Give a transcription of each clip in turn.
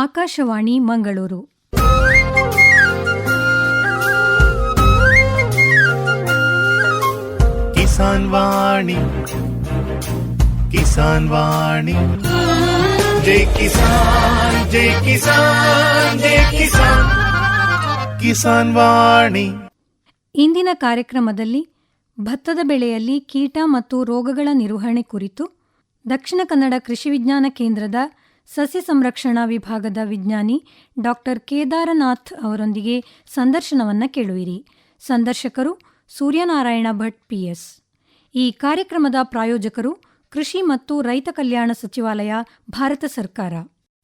ಆಕಾಶವಾಣಿ ಮಂಗಳೂರು. ಕಿಸಾನ್ ವಾಣಿ ಕಿಸಾನ್ ವಾಣಿ. ಜೈ ಕಿಸಾನ್ ಜೈ ಕಿಸಾನ್ ಜೈ ಕಿಸಾನ್. ಕಿಸಾನ್ ವಾಣಿ. ಇಂದಿನ ಕಾರ್ಯಕ್ರಮದಲ್ಲಿ ಭತ್ತದ ಬೆಳೆಯಲ್ಲಿ ಕೀಟ ಮತ್ತು ರೋಗಗಳ ನಿರ್ವಹಣೆ ಕುರಿತು ದಕ್ಷಿಣ ಕನ್ನಡ ಕೃಷಿ ವಿಜ್ಞಾನ ಕೇಂದ್ರದ ಸಸ್ಯ ಸಂರಕ್ಷಣಾ ವಿಭಾಗದ ವಿಜ್ಞಾನಿ ಡಾಕ್ಟರ್ ಕೇದಾರನಾಥ್ ಅವರೊಂದಿಗೆ ಸಂದರ್ಶನವನ್ನು ಕೇಳುವಿರಿ. ಸಂದರ್ಶಕರು ಸೂರ್ಯನಾರಾಯಣ ಭಟ್, ಪಿಎಸ್. ಈ ಕಾರ್ಯಕ್ರಮದ ಪ್ರಾಯೋಜಕರು ಕೃಷಿ ಮತ್ತು ರೈತ ಕಲ್ಯಾಣ ಸಚಿವಾಲಯ, ಭಾರತ ಸರ್ಕಾರ.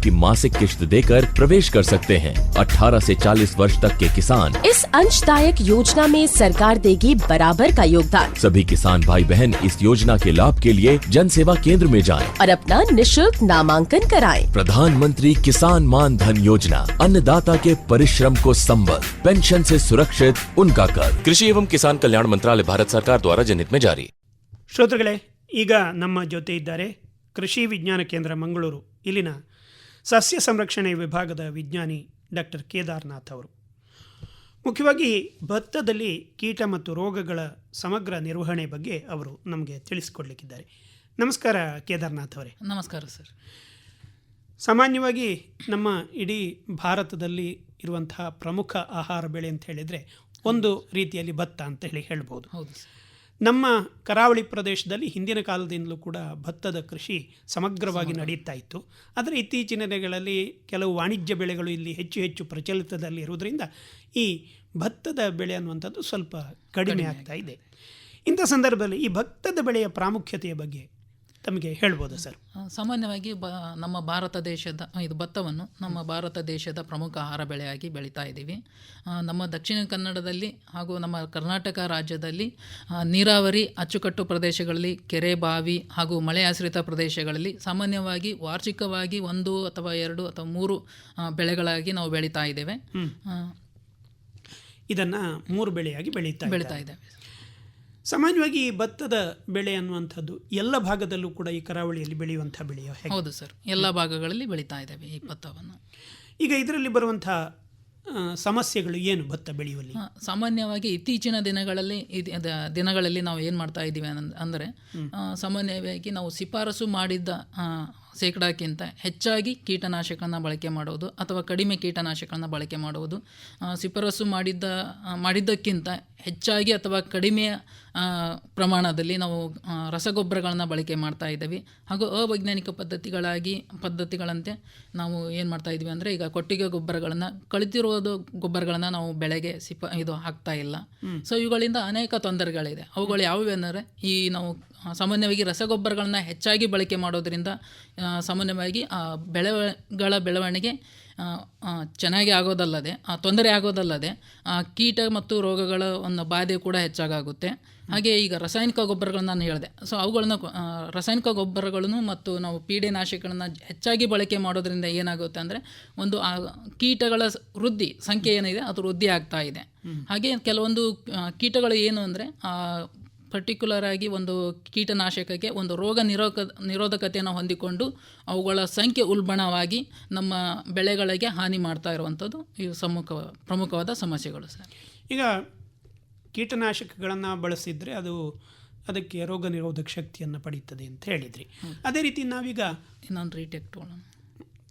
की मासिक किश्त देकर प्रवेश कर सकते हैं 18 से 40 वर्ष तक के किसान इस अंशदायक योजना में सरकार देगी बराबर का योगदान सभी किसान भाई बहन इस योजना के लाभ के लिए जन सेवा केंद्र में जाएं। और अपना निशुल्क नामांकन कराएं। प्रधानमंत्री किसान मान धन योजना अन्नदाता के परिश्रम को संबल पेंशन से सुरक्षित उनका कर कृषि एवं किसान कल्याण मंत्रालय भारत सरकार द्वारा जनहित में जारी ಶ್ರೋತೃಗಳೇ ಈಗ ನಮ್ಮ ಜೊತೆ ಇದ್ದಾರೆ ಕೃಷಿ ವಿಜ್ಞಾನ ಕೇಂದ್ರ ಮಂಗಳೂರು ಇಲ್ಲಿನ ಸಸ್ಯ ಸಂರಕ್ಷಣೆ ವಿಭಾಗದ ವಿಜ್ಞಾನಿ ಡಾಕ್ಟರ್ ಕೇದಾರ್ನಾಥ್ ಅವರು. ಮುಖ್ಯವಾಗಿ ಭತ್ತದಲ್ಲಿ ಕೀಟ ಮತ್ತು ರೋಗಗಳ ಸಮಗ್ರ ನಿರ್ವಹಣೆ ಬಗ್ಗೆ ಅವರು ನಮಗೆ ತಿಳಿಸಿಕೊಡ್ಲಿಕ್ಕಿದ್ದಾರೆ. ನಮಸ್ಕಾರ ಕೇದಾರ್ನಾಥ್ ಅವರೇ. ನಮಸ್ಕಾರ ಸರ್. ಸಾಮಾನ್ಯವಾಗಿ ನಮ್ಮ ಇಡೀ ಭಾರತದಲ್ಲಿ ಇರುವಂತಹ ಪ್ರಮುಖ ಆಹಾರ ಬೆಳೆ ಅಂತ ಹೇಳಿದರೆ ಒಂದು ರೀತಿಯಲ್ಲಿ ಭತ್ತ ಅಂತ ಹೇಳಿ ಹೇಳ್ಬೋದು. ಹೌದು ಸರ್. ನಮ್ಮ ಕರಾವಳಿ ಪ್ರದೇಶದಲ್ಲಿ ಹಿಂದಿನ ಕಾಲದಿಂದಲೂ ಕೂಡ ಭತ್ತದ ಕೃಷಿ ಸಮಗ್ರವಾಗಿ ನಡೀತಾ ಇತ್ತು. ಆದರೆ ಇತ್ತೀಚಿನ ದಿನಗಳಲ್ಲಿ ಕೆಲವು ವಾಣಿಜ್ಯ ಬೆಳೆಗಳು ಇಲ್ಲಿ ಹೆಚ್ಚು ಹೆಚ್ಚು ಪ್ರಚಲಿತದಲ್ಲಿ ಇರುವುದರಿಂದ ಈ ಭತ್ತದ ಬೆಳೆ ಅನ್ನುವಂಥದ್ದು ಸ್ವಲ್ಪ ಕಡಿಮೆ ಆಗ್ತಾ ಇದೆ. ಇಂಥ ಸಂದರ್ಭದಲ್ಲಿ ಈ ಭತ್ತದ ಬೆಳೆಯ ಪ್ರಾಮುಖ್ಯತೆಯ ಬಗ್ಗೆ ತಮಗೆ ಹೇಳ್ಬೋದು ಸರ್. ಸಾಮಾನ್ಯವಾಗಿ ಬ ನಮ್ಮ ಭಾರತ ದೇಶದ ಇದು ಭತ್ತವನ್ನು ನಮ್ಮ ಭಾರತ ದೇಶದ ಪ್ರಮುಖ ಆಹಾರ ಬೆಳೆಯಾಗಿ ಬೆಳೀತಾ ಇದ್ದೀವಿ. ನಮ್ಮ ದಕ್ಷಿಣ ಕನ್ನಡದಲ್ಲಿ ಹಾಗೂ ನಮ್ಮ ಕರ್ನಾಟಕ ರಾಜ್ಯದಲ್ಲಿ ನೀರಾವರಿ ಅಚ್ಚುಕಟ್ಟು ಪ್ರದೇಶಗಳಲ್ಲಿ ಕೆರೆ ಬಾವಿ ಹಾಗೂ ಮಳೆ ಆಶ್ರಿತ ಪ್ರದೇಶಗಳಲ್ಲಿ ಸಾಮಾನ್ಯವಾಗಿ ವಾರ್ಷಿಕವಾಗಿ ಒಂದು ಅಥವಾ ಎರಡು ಅಥವಾ ಮೂರು ಬೆಳೆಗಳಾಗಿ ನಾವು ಬೆಳೀತಾ ಇದ್ದೇವೆ. ಇದನ್ನು ಮೂರು ಬೆಳೆಯಾಗಿ ಬೆಳೀತಾ ಬೆಳೀತಾ ಇದ್ದೇವೆ. ಸಾಮಾನ್ಯವಾಗಿ ಈ ಭತ್ತದ ಬೆಳೆ ಅನ್ನುವಂಥದ್ದು ಎಲ್ಲ ಭಾಗದಲ್ಲೂ ಕೂಡ ಈ ಕರಾವಳಿಯಲ್ಲಿ ಬೆಳೆಯುವಂಥ ಬೆಳೆಯೋ ಹೌದು ಸರ್. ಎಲ್ಲ ಭಾಗಗಳಲ್ಲಿ ಬೆಳೀತಾ ಇದ್ದಾವೆ ಈ ಭತ್ತವನ್ನು. ಈಗ ಇದರಲ್ಲಿ ಬರುವಂಥ ಸಮಸ್ಯೆಗಳು ಏನು ಭತ್ತ ಬೆಳೆಯುವಲ್ಲಿ? ಸಾಮಾನ್ಯವಾಗಿ ಇತ್ತೀಚಿನ ದಿನಗಳಲ್ಲಿ ದಿನಗಳಲ್ಲಿ ನಾವು ಏನು ಮಾಡ್ತಾ ಇದ್ದೀವಿ ಅಂದರೆ ಸಾಮಾನ್ಯವಾಗಿ ನಾವು ಶಿಫಾರಸು ಮಾಡಿದ್ದ ಶೇಕಡಕ್ಕಿಂತ ಹೆಚ್ಚಾಗಿ ಕೀಟನಾಶಕನ ಬಳಕೆ ಮಾಡುವುದು ಅಥವಾ ಕಡಿಮೆ ಕೀಟನಾಶಕಗಳನ್ನ ಬಳಕೆ ಮಾಡುವುದು ಶಿಫಾರಸು ಮಾಡಿದ್ದ ಮಾಡಿದ್ದಕ್ಕಿಂತ ಹೆಚ್ಚಾಗಿ ಅಥವಾ ಕಡಿಮೆ ಪ್ರಮಾಣದಲ್ಲಿ ನಾವು ರಸಗೊಬ್ಬರಗಳನ್ನು ಬಳಕೆ ಮಾಡ್ತಾ ಇದ್ದೀವಿ. ಹಾಗೂ ಅವೈಜ್ಞಾನಿಕ ಪದ್ಧತಿಗಳಾಗಿ ಪದ್ಧತಿಗಳಂತೆ ನಾವು ಏನು ಮಾಡ್ತಾ ಇದ್ದೀವಿ ಅಂದರೆ ಈಗ ಕೊಟ್ಟಿಗೆ ಗೊಬ್ಬರಗಳನ್ನು ಕಳಿತಿರೋದು ಗೊಬ್ಬರಗಳನ್ನು ನಾವು ಬೆಳೆಗೆ ಸಿಪ ಇದು ಹಾಕ್ತಾ ಇಲ್ಲ. ಸೊ ಇವುಗಳಿಂದ ಅನೇಕ ತೊಂದರೆಗಳಿದೆ. ಅವುಗಳು ಯಾವುವೆಂದರೆ ಈ ನಾವು ಸಾಮಾನ್ಯವಾಗಿ ರಸಗೊಬ್ಬರಗಳನ್ನ ಹೆಚ್ಚಾಗಿ ಬಳಕೆ ಮಾಡೋದರಿಂದ ಸಾಮಾನ್ಯವಾಗಿ ಬೆಳೆಗಳ ಬೆಳವಣಿಗೆ ಚೆನ್ನಾಗಿ ಆಗೋದಲ್ಲದೆ ತೊಂದರೆ ಆಗೋದಲ್ಲದೆ ಕೀಟ ಮತ್ತು ರೋಗಗಳ ಒಂದು ಬಾಧೆ ಕೂಡ ಹೆಚ್ಚಾಗುತ್ತೆ ಹಾಗೆ ಈಗ ರಾಸಾಯನಿಕ ಗೊಬ್ಬರಗಳನ್ನ ನಾನು ಹೇಳಿದೆ. ಸೊ ಅವುಗಳನ್ನ ರಾಸಾಯನಿಕ ಗೊಬ್ಬರಗಳನ್ನು ಮತ್ತು ನಾವು ಪೀಡೆನಾಶಕಗಳನ್ನ ಹೆಚ್ಚಾಗಿ ಬಳಕೆ ಮಾಡೋದರಿಂದ ಏನಾಗುತ್ತೆ ಅಂದರೆ ಒಂದು ಆ ಕೀಟಗಳ ವೃದ್ಧಿ ಸಂಖ್ಯೆ ಏನಿದೆ ಅದು ವೃದ್ಧಿ ಆಗ್ತಾ ಇದೆ. ಹಾಗೆ ಕೆಲವೊಂದು ಕೀಟಗಳು ಏನು ಅಂದರೆ ಪರ್ಟಿಕ್ಯುಲರ್ ಆಗಿ ಒಂದು ಕೀಟನಾಶಕಕ್ಕೆ ಒಂದು ರೋಗ ನಿರೋಕ ನಿರೋಧಕತೆಯನ್ನು ಹೊಂದಿಕೊಂಡು ಅವುಗಳ ಸಂಖ್ಯೆ ಉಲ್ಬಣವಾಗಿ ನಮ್ಮ ಬೆಳೆಗಳಿಗೆ ಹಾನಿ ಮಾಡ್ತಾ ಇರುವಂಥದ್ದು ಇವು ಸಮ್ಮುಖ ಪ್ರಮುಖವಾದ ಸಮಸ್ಯೆಗಳು ಸರ್. ಈಗ ಕೀಟನಾಶಕಗಳನ್ನು ಬಳಸಿದರೆ ಅದು ಅದಕ್ಕೆ ರೋಗ ನಿರೋಧಕ ಶಕ್ತಿಯನ್ನು ಪಡೀತದೆ ಅಂತ ಹೇಳಿದ್ರಿ. ಅದೇ ರೀತಿ ನಾವೀಗ ಇನ್ನೊಂದು ರೀಟೆಕ್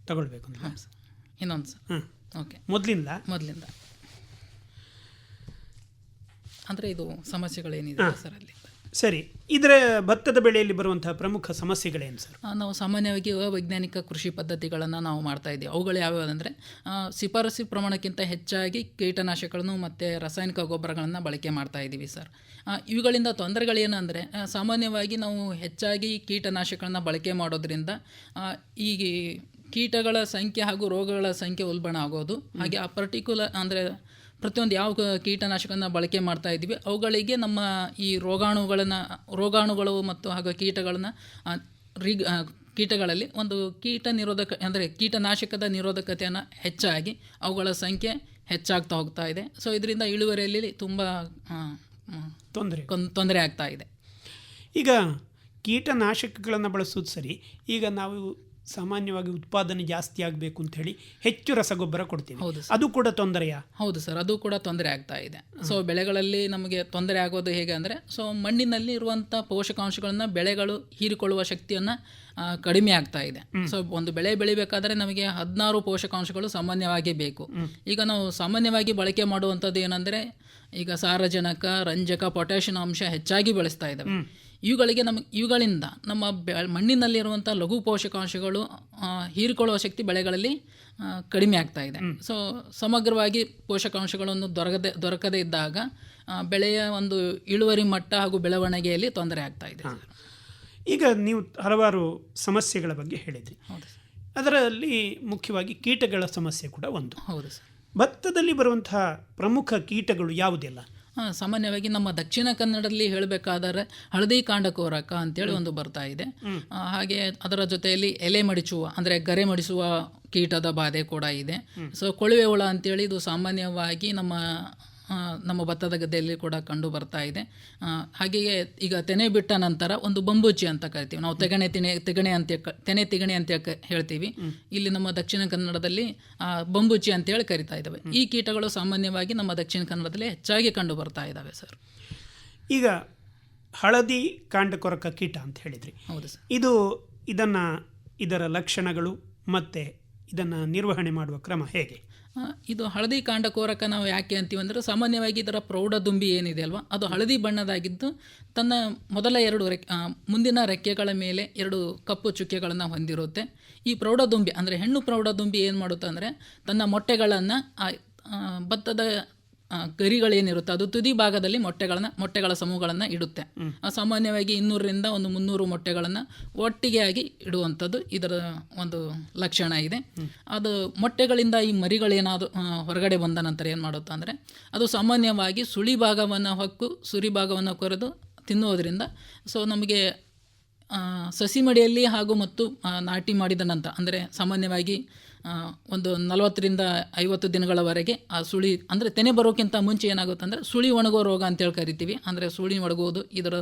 ತಗೊಳ್ಬೇಕು ಅಂತ. ಹಾಂ ಸರ್. ಇನ್ನೊಂದು ಸರ್. ಹಾಂ ಓಕೆ. ಮೊದಲಿಂದ? ಮೊದಲಿಂದ. ಅಂದರೆ ಇದು ಸಮಸ್ಯೆಗಳೇನಿದೆ ಸರ್ ಅಲ್ಲಿ? ಸರಿ. ಇದರ ಭತ್ತದ ಬೆಳೆಯಲ್ಲಿ ಬರುವಂತಹ ಪ್ರಮುಖ ಸಮಸ್ಯೆಗಳೇನು ಸರ್? ನಾವು ಸಾಮಾನ್ಯವಾಗಿ ವೈಜ್ಞಾನಿಕ ಕೃಷಿ ಪದ್ಧತಿಗಳನ್ನು ನಾವು ಮಾಡ್ತಾ ಇದ್ದೀವಿ. ಅವುಗಳು ಯಾವ್ಯಾವು ಅಂದರೆ ಶಿಫಾರಸು ಪ್ರಮಾಣಕ್ಕಿಂತ ಹೆಚ್ಚಾಗಿ ಕೀಟನಾಶಕಗಳನ್ನು ಮತ್ತು ರಾಸಾಯನಿಕ ಗೊಬ್ಬರಗಳನ್ನು ಬಳಕೆ ಮಾಡ್ತಾ ಇದ್ದೀವಿ ಸರ್. ಇವುಗಳಿಂದ ತೊಂದರೆಗಳೇನೆಂದರೆ ಸಾಮಾನ್ಯವಾಗಿ ನಾವು ಹೆಚ್ಚಾಗಿ ಕೀಟನಾಶಕಗಳನ್ನ ಬಳಕೆ ಮಾಡೋದ್ರಿಂದ ಈ ಕೀಟಗಳ ಸಂಖ್ಯೆ ಹಾಗೂ ರೋಗಗಳ ಸಂಖ್ಯೆ ಉಲ್ಬಣ ಆಗೋದು ಹಾಗೆ ಆ ಪರ್ಟಿಕ್ಯುಲರ್ ಅಂದರೆ ಪ್ರತಿಯೊಂದು ಯಾವ ಕೀಟನಾಶಕನ ಬಳಕೆ ಮಾಡ್ತಾ ಇದ್ದೀವಿ ಅವುಗಳಿಗೆ ನಮ್ಮ ಈ ರೋಗಾಣುಗಳನ್ನು ರೋಗಾಣುಗಳು ಮತ್ತು ಹಾಗೂ ಕೀಟಗಳನ್ನು ರಿಗ್ ಕೀಟಗಳಲ್ಲಿ ಒಂದು ಕೀಟ ನಿರೋಧಕ ಅಂದರೆ ಕೀಟನಾಶಕದ ನಿರೋಧಕತೆಯನ್ನು ಹೆಚ್ಚಾಗಿ ಅವುಗಳ ಸಂಖ್ಯೆ ಹೆಚ್ಚಾಗ್ತಾ ಹೋಗ್ತಾ ಇದೆ. ಸೊ ಇದರಿಂದ ಇಳುವರಿಯಲ್ಲಿ ತುಂಬ ತೊಂದರೆ. ತೊಂದರೆ ಆಗ್ತಾ ಇದೆ. ಈಗ ಕೀಟನಾಶಕಗಳನ್ನು ಬಳಸೋದು ಸರಿ ಈಗ ನಾವು ಸಾಮಾನ್ಯವಾಗಿ ಉತ್ಪಾದನೆ ಜಾಸ್ತಿ ಆಗಬೇಕು ಅಂತ ಹೇಳಿ ಹೆಚ್ಚು ರಸಗೊಬ್ಬರ ಕೊಡ್ತೀವಿ. ಹೌದು ಅದು ಕೂಡ ತೊಂದರೆಯಾ? ಹೌದು ಸರ್ ಅದು ಕೂಡ ತೊಂದರೆ ಆಗ್ತಾ ಇದೆ. ಸೊ ಬೆಳೆಗಳಲ್ಲಿ ನಮಗೆ ತೊಂದರೆ ಆಗೋದು ಹೇಗೆ ಅಂದರೆ ಸೊ ಮಣ್ಣಿನಲ್ಲಿ ಇರುವಂಥ ಪೋಷಕಾಂಶಗಳನ್ನು ಬೆಳೆಗಳು ಹೀರಿಕೊಳ್ಳುವ ಶಕ್ತಿಯನ್ನು ಕಡಿಮೆ ಆಗ್ತಾ ಇದೆ. ಸೊ ಒಂದು ಬೆಳೆ ಬೆಳಿಬೇಕಾದ್ರೆ ನಮಗೆ ಹದಿನಾರು ಪೋಷಕಾಂಶಗಳು ಸಾಮಾನ್ಯವಾಗಿ ಬೇಕು. ಈಗ ನಾವು ಸಾಮಾನ್ಯವಾಗಿ ಬಳಕೆ ಮಾಡುವಂಥದ್ದು ಏನಂದರೆ ಈಗ ಸಾರಜನಕ ರಂಜಕ ಪೊಟ್ಯಾಷಿಯಂ ಅಂಶ ಹೆಚ್ಚಾಗಿ ಬೆಳೆಸ್ತಾ ಇದ್ದಾವೆ ಇವುಗಳಿಗೆ ನಮಗೆ ಇವುಗಳಿಂದ ನಮ್ಮ ಬೆ ಮಣ್ಣಿನಲ್ಲಿರುವಂಥ ಲಘು ಪೋಷಕಾಂಶಗಳು ಹೀರಿಕೊಳ್ಳುವ ಶಕ್ತಿ ಬೆಳೆಗಳಲ್ಲಿ ಕಡಿಮೆ ಆಗ್ತಾ ಇದೆ. ಸೊ ಸಮಗ್ರವಾಗಿ ಪೋಷಕಾಂಶಗಳನ್ನು ದೊರಕದೆ ದೊರಕದೇ ಇದ್ದಾಗ ಬೆಳೆಯ ಒಂದು ಇಳುವರಿ ಮಟ್ಟ ಹಾಗೂ ಬೆಳವಣಿಗೆಯಲ್ಲಿ ತೊಂದರೆ ಆಗ್ತಾ ಇದೆ. ಈಗ ನೀವು ಹಲವಾರು ಸಮಸ್ಯೆಗಳ ಬಗ್ಗೆ ಹೇಳಿದ್ರಿ. ಹೌದು ಅದರಲ್ಲಿ ಮುಖ್ಯವಾಗಿ ಕೀಟಗಳ ಸಮಸ್ಯೆ ಕೂಡ ಒಂದು. ಹೌದು ಸರ್. ಭತ್ತದಲ್ಲಿ ಬರುವಂತಹ ಪ್ರಮುಖ ಕೀಟಗಳು ಯಾವುದೆಲ್ಲ? ಸಾಮಾನ್ಯವಾಗಿ ನಮ್ಮ ದಕ್ಷಿಣ ಕನ್ನಡದಲ್ಲಿ ಹೇಳಬೇಕಾದರೆ ಹಳದಿ ಕಾಂಡ ಕೋರಕ ಅಂತೇಳಿ ಒಂದು ಬರ್ತಾ ಇದೆ. ಹಾಗೆ ಅದರ ಜೊತೆಯಲ್ಲಿ ಎಲೆ ಮಡಿಚುವ ಅಂದರೆ ಗರೆ ಮಡಿಸುವ ಕೀಟದ ಬಾಧೆ ಕೂಡ ಇದೆ. ಸೊ ಕೊಳುವೆ ಹುಳ ಅಂತೇಳಿ ಇದು ಸಾಮಾನ್ಯವಾಗಿ ನಮ್ಮ ನಮ್ಮ ಭತ್ತದ ಗದ್ದೆಯಲ್ಲಿ ಕೂಡ ಕಂಡು ಬರ್ತಾ ಇದೆ. ಹಾಗೆಯೇ ಈಗ ತೆನೆ ಬಿಟ್ಟ ನಂತರ ಒಂದು ಬಂಬೂಚಿ ಅಂತ ಕರಿತೀವಿ. ನಾವು ತೆಗಣೆ ತಿಣೆ ತೆಗಣೆ ಅಂತ ತೆನೆ ತಿಗಣೆ ಅಂತ ಹೇಳ್ತೀವಿ. ಇಲ್ಲಿ ನಮ್ಮ ದಕ್ಷಿಣ ಕನ್ನಡದಲ್ಲಿ ಬಂಬೂಜಿ ಬಂಬೂಚಿ ಅಂತೇಳಿ ಕರಿತಾ ಇದ್ದಾವೆ. ಈ ಕೀಟಗಳು ಸಾಮಾನ್ಯವಾಗಿ ನಮ್ಮ ದಕ್ಷಿಣ ಕನ್ನಡದಲ್ಲಿ ಹೆಚ್ಚಾಗಿ ಕಂಡು ಬರ್ತಾ ಇದ್ದಾವೆ ಸರ್. ಈಗ ಹಳದಿ ಕಾಂಡಕೊರಕ ಕೀಟ ಅಂತ ಹೇಳಿದ್ರಿ. ಹೌದು ಸರ್. ಇದು ಇದನ್ನು ಇದರ ಲಕ್ಷಣಗಳು ಮತ್ತು ಇದನ್ನು ನಿರ್ವಹಣೆ ಮಾಡುವ ಕ್ರಮ ಹೇಗೆ? ಇದು ಹಳದಿ ಕಾಂಡಕೋರಕ ನಾವು ಯಾಕೆ ಅಂತೀವಿ ಅಂದರೆ ಸಾಮಾನ್ಯವಾಗಿ ಇದರ ಪ್ರೌಢದುಂಬಿ ಏನಿದೆ ಅಲ್ವಾ? ಅದು ಹಳದಿ ಬಣ್ಣದಾಗಿದ್ದು ತನ್ನ ಮೊದಲ ಎರಡು ರೆಕ್ ಆ, ಮುಂದಿನ ರೆಕ್ಕೆಗಳ ಮೇಲೆ ಎರಡು ಕಪ್ಪು ಚುಕ್ಕೆಗಳನ್ನು ಹೊಂದಿರುತ್ತೆ. ಈ ಪ್ರೌಢದುಂಬಿ ಅಂದರೆ ಹೆಣ್ಣು ಪ್ರೌಢದುಂಬಿ ಏನು ಮಾಡುತ್ತೆ ಅಂದರೆ ತನ್ನ ಮೊಟ್ಟೆಗಳನ್ನು ಭತ್ತದ ಗರಿಗಳೇನಿರುತ್ತೆ? ಅದು ತುದಿ ಭಾಗದಲ್ಲಿ ಮೊಟ್ಟೆಗಳನ್ನು ಮೊಟ್ಟೆಗಳ ಸಮೂಹಗಳನ್ನು ಇಡುತ್ತೆ. ಸಾಮಾನ್ಯವಾಗಿ ಇನ್ನೂರರಿಂದ ಒಂದು ಮುನ್ನೂರು ಮೊಟ್ಟೆಗಳನ್ನು ಒಟ್ಟಿಗೆಯಾಗಿ ಇಡುವಂಥದ್ದು ಇದರ ಒಂದು ಲಕ್ಷಣ ಇದೆ. ಅದು ಮೊಟ್ಟೆಗಳಿಂದ ಈ ಮರಿಗಳೇನಾದರೂ ಹೊರಗಡೆ ಬಂದ ನಂತರ ಏನು ಮಾಡುತ್ತೆ ಅಂದರೆ ಅದು ಸಾಮಾನ್ಯವಾಗಿ ಸುಳಿ ಭಾಗವನ್ನು ಹೊಕ್ಕು ಸುರಿ ಭಾಗವನ್ನು ಕೊರೆದು ತಿನ್ನುವುದರಿಂದ ಸೊ ನಮಗೆ ಸಸಿ ಮಡಿಯಲ್ಲಿ ಹಾಗೂ ಮತ್ತು ನಾಟಿ ಮಾಡಿದ ನಂತರ ಅಂದರೆ ಸಾಮಾನ್ಯವಾಗಿ ಒಂದು ನಲವತ್ತರಿಂದ ಐವತ್ತು ದಿನಗಳವರೆಗೆ ಆ ಸುಳಿ ಅಂದರೆ ತೆನೆ ಬರೋಕ್ಕಿಂತ ಮುಂಚೆ ಏನಾಗುತ್ತೆ ಅಂದರೆ ಸುಳಿ ಒಣಗೋ ರೋಗ ಅಂತೇಳಿ ಕರಿತೀವಿ. ಅಂದರೆ ಸುಳಿ ಒಣಗುವುದು ಇದರ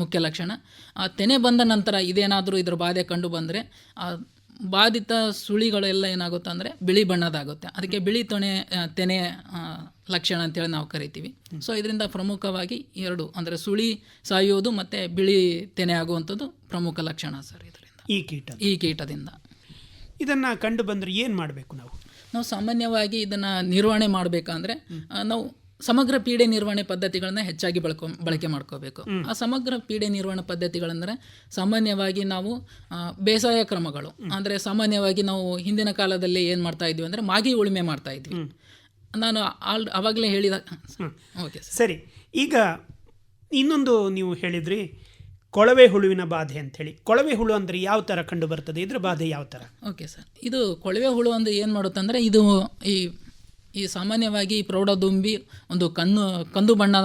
ಮುಖ್ಯ ಲಕ್ಷಣ. ಆ ತೆನೆ ಬಂದ ನಂತರ ಇದೇನಾದರೂ ಇದರ ಬಾಧೆ ಕಂಡು ಬಂದರೆ ಆ ಬಾಧಿತ ಸುಳಿಗಳೆಲ್ಲ ಏನಾಗುತ್ತೆ ಅಂದರೆ ಬಿಳಿ ಬಣ್ಣದಾಗುತ್ತೆ. ಅದಕ್ಕೆ ಬಿಳಿ ತೊಣೆ ತೆನೆ ಲಕ್ಷಣ ಅಂತೇಳಿ ನಾವು ಕರಿತೀವಿ. ಸೊ ಇದರಿಂದ ಪ್ರಮುಖವಾಗಿ ಎರಡು ಅಂದರೆ ಸುಳಿ ಸಾಯುವುದು ಮತ್ತು ಬಿಳಿ ತೆನೆ ಆಗುವಂಥದ್ದು ಪ್ರಮುಖ ಲಕ್ಷಣ ಸರ್ ಇದರಿಂದ. ಈ ಕೀಟ ಈ ಕೀಟದಿಂದ. ಇದನ್ನು ಕಂಡು ಬಂದರೆ ಏನು ಮಾಡಬೇಕು ನಾವು? ನಾವು ಸಾಮಾನ್ಯವಾಗಿ ಇದನ್ನು ನಿರ್ವಹಣೆ ಮಾಡಬೇಕಂದ್ರೆ ನಾವು ಸಮಗ್ರ ಪೀಡೆ ನಿರ್ವಹಣೆ ಪದ್ಧತಿಗಳನ್ನ ಹೆಚ್ಚಾಗಿ ಬಳಕೊ ಬಳಕೆ ಮಾಡ್ಕೋಬೇಕು. ಆ ಸಮಗ್ರ ಪೀಡೆ ನಿರ್ವಹಣೆ ಪದ್ಧತಿಗಳಂದರೆ ಸಾಮಾನ್ಯವಾಗಿ ನಾವು ಬೇಸಾಯ ಕ್ರಮಗಳು. ಅಂದರೆ ಸಾಮಾನ್ಯವಾಗಿ ನಾವು ಹಿಂದಿನ ಕಾಲದಲ್ಲಿ ಏನು ಮಾಡ್ತಾ ಇದ್ವಿ ಅಂದರೆ ಮಾಗಿ ಉಳುಮೆ ಮಾಡ್ತಾ ಇದ್ವಿ. ನಾನು ಆಲ್ ಅವಾಗಲೇ ಹೇಳಿದ ಓಕೆ ಸರ್. ಸರಿ. ಈಗ ಇನ್ನೊಂದು ನೀವು ಹೇಳಿದ್ರಿ ಕೊಳವೆ ಹುಳುವಿನ ಬಾಧೆ ಅಂಥೇಳಿ. ಕೊಳವೆ ಹುಳು ಅಂದರೆ ಯಾವ ಥರ ಕಂಡು ಬರ್ತದೆ ಇದ್ರ ಬಾಧೆ ಯಾವ ಥರ? Okay sir. ಇದು ಕೊಳವೆ ಹುಳು ಒಂದು ಏನು ಮಾಡುತ್ತೆ ಅಂದರೆ ಇದು ಈ ಈ ಸಾಮಾನ್ಯವಾಗಿ ಈ ಪ್ರೌಢದುಂಬಿ ಒಂದು ಕಣ್ಣು ಕಂದು ಬಣ್ಣ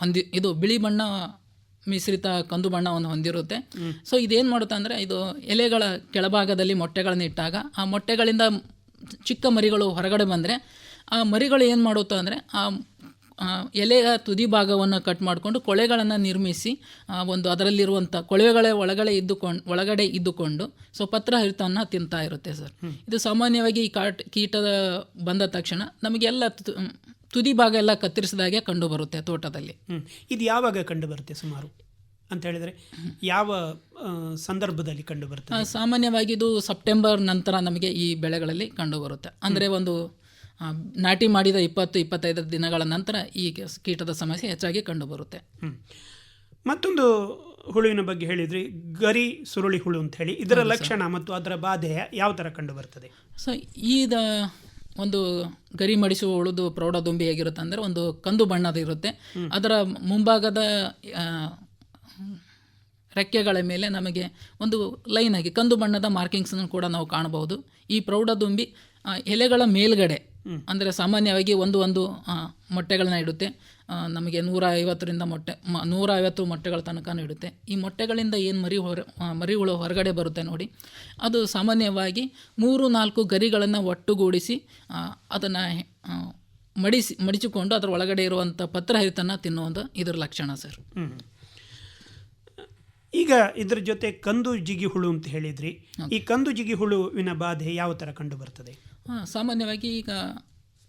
ಹೊಂದಿ ಇದು ಬಿಳಿ ಬಣ್ಣ ಮಿಶ್ರಿತ ಕಂದು ಬಣ್ಣವನ್ನು ಹೊಂದಿರುತ್ತೆ. ಸೊ ಇದೇನು ಮಾಡುತ್ತೆ ಅಂದರೆ ಇದು ಎಲೆಗಳ ಕೆಳಭಾಗದಲ್ಲಿ ಮೊಟ್ಟೆಗಳನ್ನು ಇಟ್ಟಾಗ ಆ ಮೊಟ್ಟೆಗಳಿಂದ ಚಿಕ್ಕ ಮರಿಗಳು ಹೊರಗಡೆ ಬಂದರೆ ಆ ಮರಿಗಳು ಏನು ಮಾಡುತ್ತೆ ಅಂದರೆ ಆ, ಎಲೆಯ ತುದಿ ಭಾಗವನ್ನು ಕಟ್ ಮಾಡಿಕೊಂಡು ಕೊಳೆಗಳನ್ನು ನಿರ್ಮಿಸಿ ಒಂದು ಅದರಲ್ಲಿರುವಂಥ ಕೊಳೆಗಳ ಒಳಗಡೆ ಇದ್ದುಕೊಂಡು ಒಳಗಡೆ ಇದ್ದುಕೊಂಡು ಸೊ ಪತ್ರ ಹರಿತವನ್ನು ತಿಂತಾ ಇರುತ್ತೆ ಸರ್. ಇದು ಸಾಮಾನ್ಯವಾಗಿ ಈ ಕಾಟ್ ಕೀಟದ ಬಂದ ತಕ್ಷಣ ನಮಗೆಲ್ಲ ತುದಿ ಭಾಗ ಎಲ್ಲ ಕತ್ತರಿಸಿದಾಗೆ ಕಂಡು ಬರುತ್ತೆ ತೋಟದಲ್ಲಿ. ಇದು ಯಾವಾಗ ಕಂಡು ಬರುತ್ತೆ ಸುಮಾರು ಅಂತ ಹೇಳಿದರೆ? ಯಾವ ಸಂದರ್ಭದಲ್ಲಿ ಕಂಡು ಬರುತ್ತೆ ಸಾಮಾನ್ಯವಾಗಿ ಇದು ಸೆಪ್ಟೆಂಬರ್ ನಂತರ ನಮಗೆ ಈ ಬೆಳೆಗಳಲ್ಲಿ ಕಂಡು ಬರುತ್ತೆ. ಅಂದರೆ ಒಂದು ನಾಟಿ ಮಾಡಿದ ಇಪ್ಪತ್ತು ಇಪ್ಪತ್ತೈದು ದಿನಗಳ ನಂತರ ಈ ಕೀಟದ ಸಮಸ್ಯೆ ಹೆಚ್ಚಾಗಿ ಕಂಡುಬರುತ್ತೆ. ಮತ್ತೊಂದು ಹುಳುವಿನ ಬಗ್ಗೆ ಹೇಳಿದ್ರಿ ಗರಿ ಸುರುಳಿ ಹುಳು ಅಂತ ಹೇಳಿ. ಇದರ ಲಕ್ಷಣ ಮತ್ತು ಅದರ ಬಾಧೆ ಯಾವ ಥರ ಕಂಡು ಬರ್ತದೆ ಸೊ ಈದ ಒಂದು ಗರಿ ಮಡಿಸುವ ಹುಳುದು ಪ್ರೌಢದುಂಬಿ ಆಗಿರುತ್ತೆ ಅಂದರೆ ಒಂದು ಕಂದು ಬಣ್ಣದ ಇರುತ್ತೆ. ಅದರ ಮುಂಭಾಗದ ರೆಕ್ಕೆಗಳ ಮೇಲೆ ನಮಗೆ ಒಂದು ಲೈನ್ ಆಗಿ ಕಂದು ಬಣ್ಣದ ಮಾರ್ಕಿಂಗ್ಸನ್ನು ಕೂಡ ನಾವು ಕಾಣಬಹುದು. ಈ ಪ್ರೌಢದುಂಬಿ ಎಲೆಗಳ ಮೇಲ್ಗಡೆ ಅಂದರೆ ಸಾಮಾನ್ಯವಾಗಿ ಒಂದು ಒಂದು ಮೊಟ್ಟೆಗಳನ್ನ ಇಡುತ್ತೆ. ನಮಗೆ ನೂರ ಐವತ್ತರಿಂದ ಮೊಟ್ಟೆ ಮ- ನೂರ ಐವತ್ತು ಮೊಟ್ಟೆಗಳ ತನಕ ಇಡುತ್ತೆ. ಈ ಮೊಟ್ಟೆಗಳಿಂದ ಏನು ಮರಿ ಹೊರ ಮರಿ ಮರಿಗಳು ಹೊರಗಡೆ ಬರುತ್ತೆ ನೋಡಿ. ಅದು ಸಾಮಾನ್ಯವಾಗಿ ಮೂರು ನಾಲ್ಕು ಗರಿಗಳನ್ನು ಒಟ್ಟುಗೂಡಿಸಿ ಅದನ್ನು ಮಡಿಸಿ ಮಡಿಚಿಕೊಂಡು ಅದರ ಒಳಗಡೆ ಇರುವಂಥ ಪತ್ರಹರಿತನ್ನು ತಿನ್ನುವಂಥ ಇದರ ಲಕ್ಷಣ ಸರ್. ಈಗ ಇದ್ರ ಜೊತೆ ಕಂದು ಜಿಗಿ ಹುಳು ಅಂತ ಹೇಳಿದ್ರಿ. ಈ ಕಂದು ಜಿಗಿ ಹುಳುವಿನ ಬಾಧೆ ಯಾವ ಥರ ಕಂಡು ಬರ್ತದೆ? ಸಾಮಾನ್ಯವಾಗಿ ಈಗ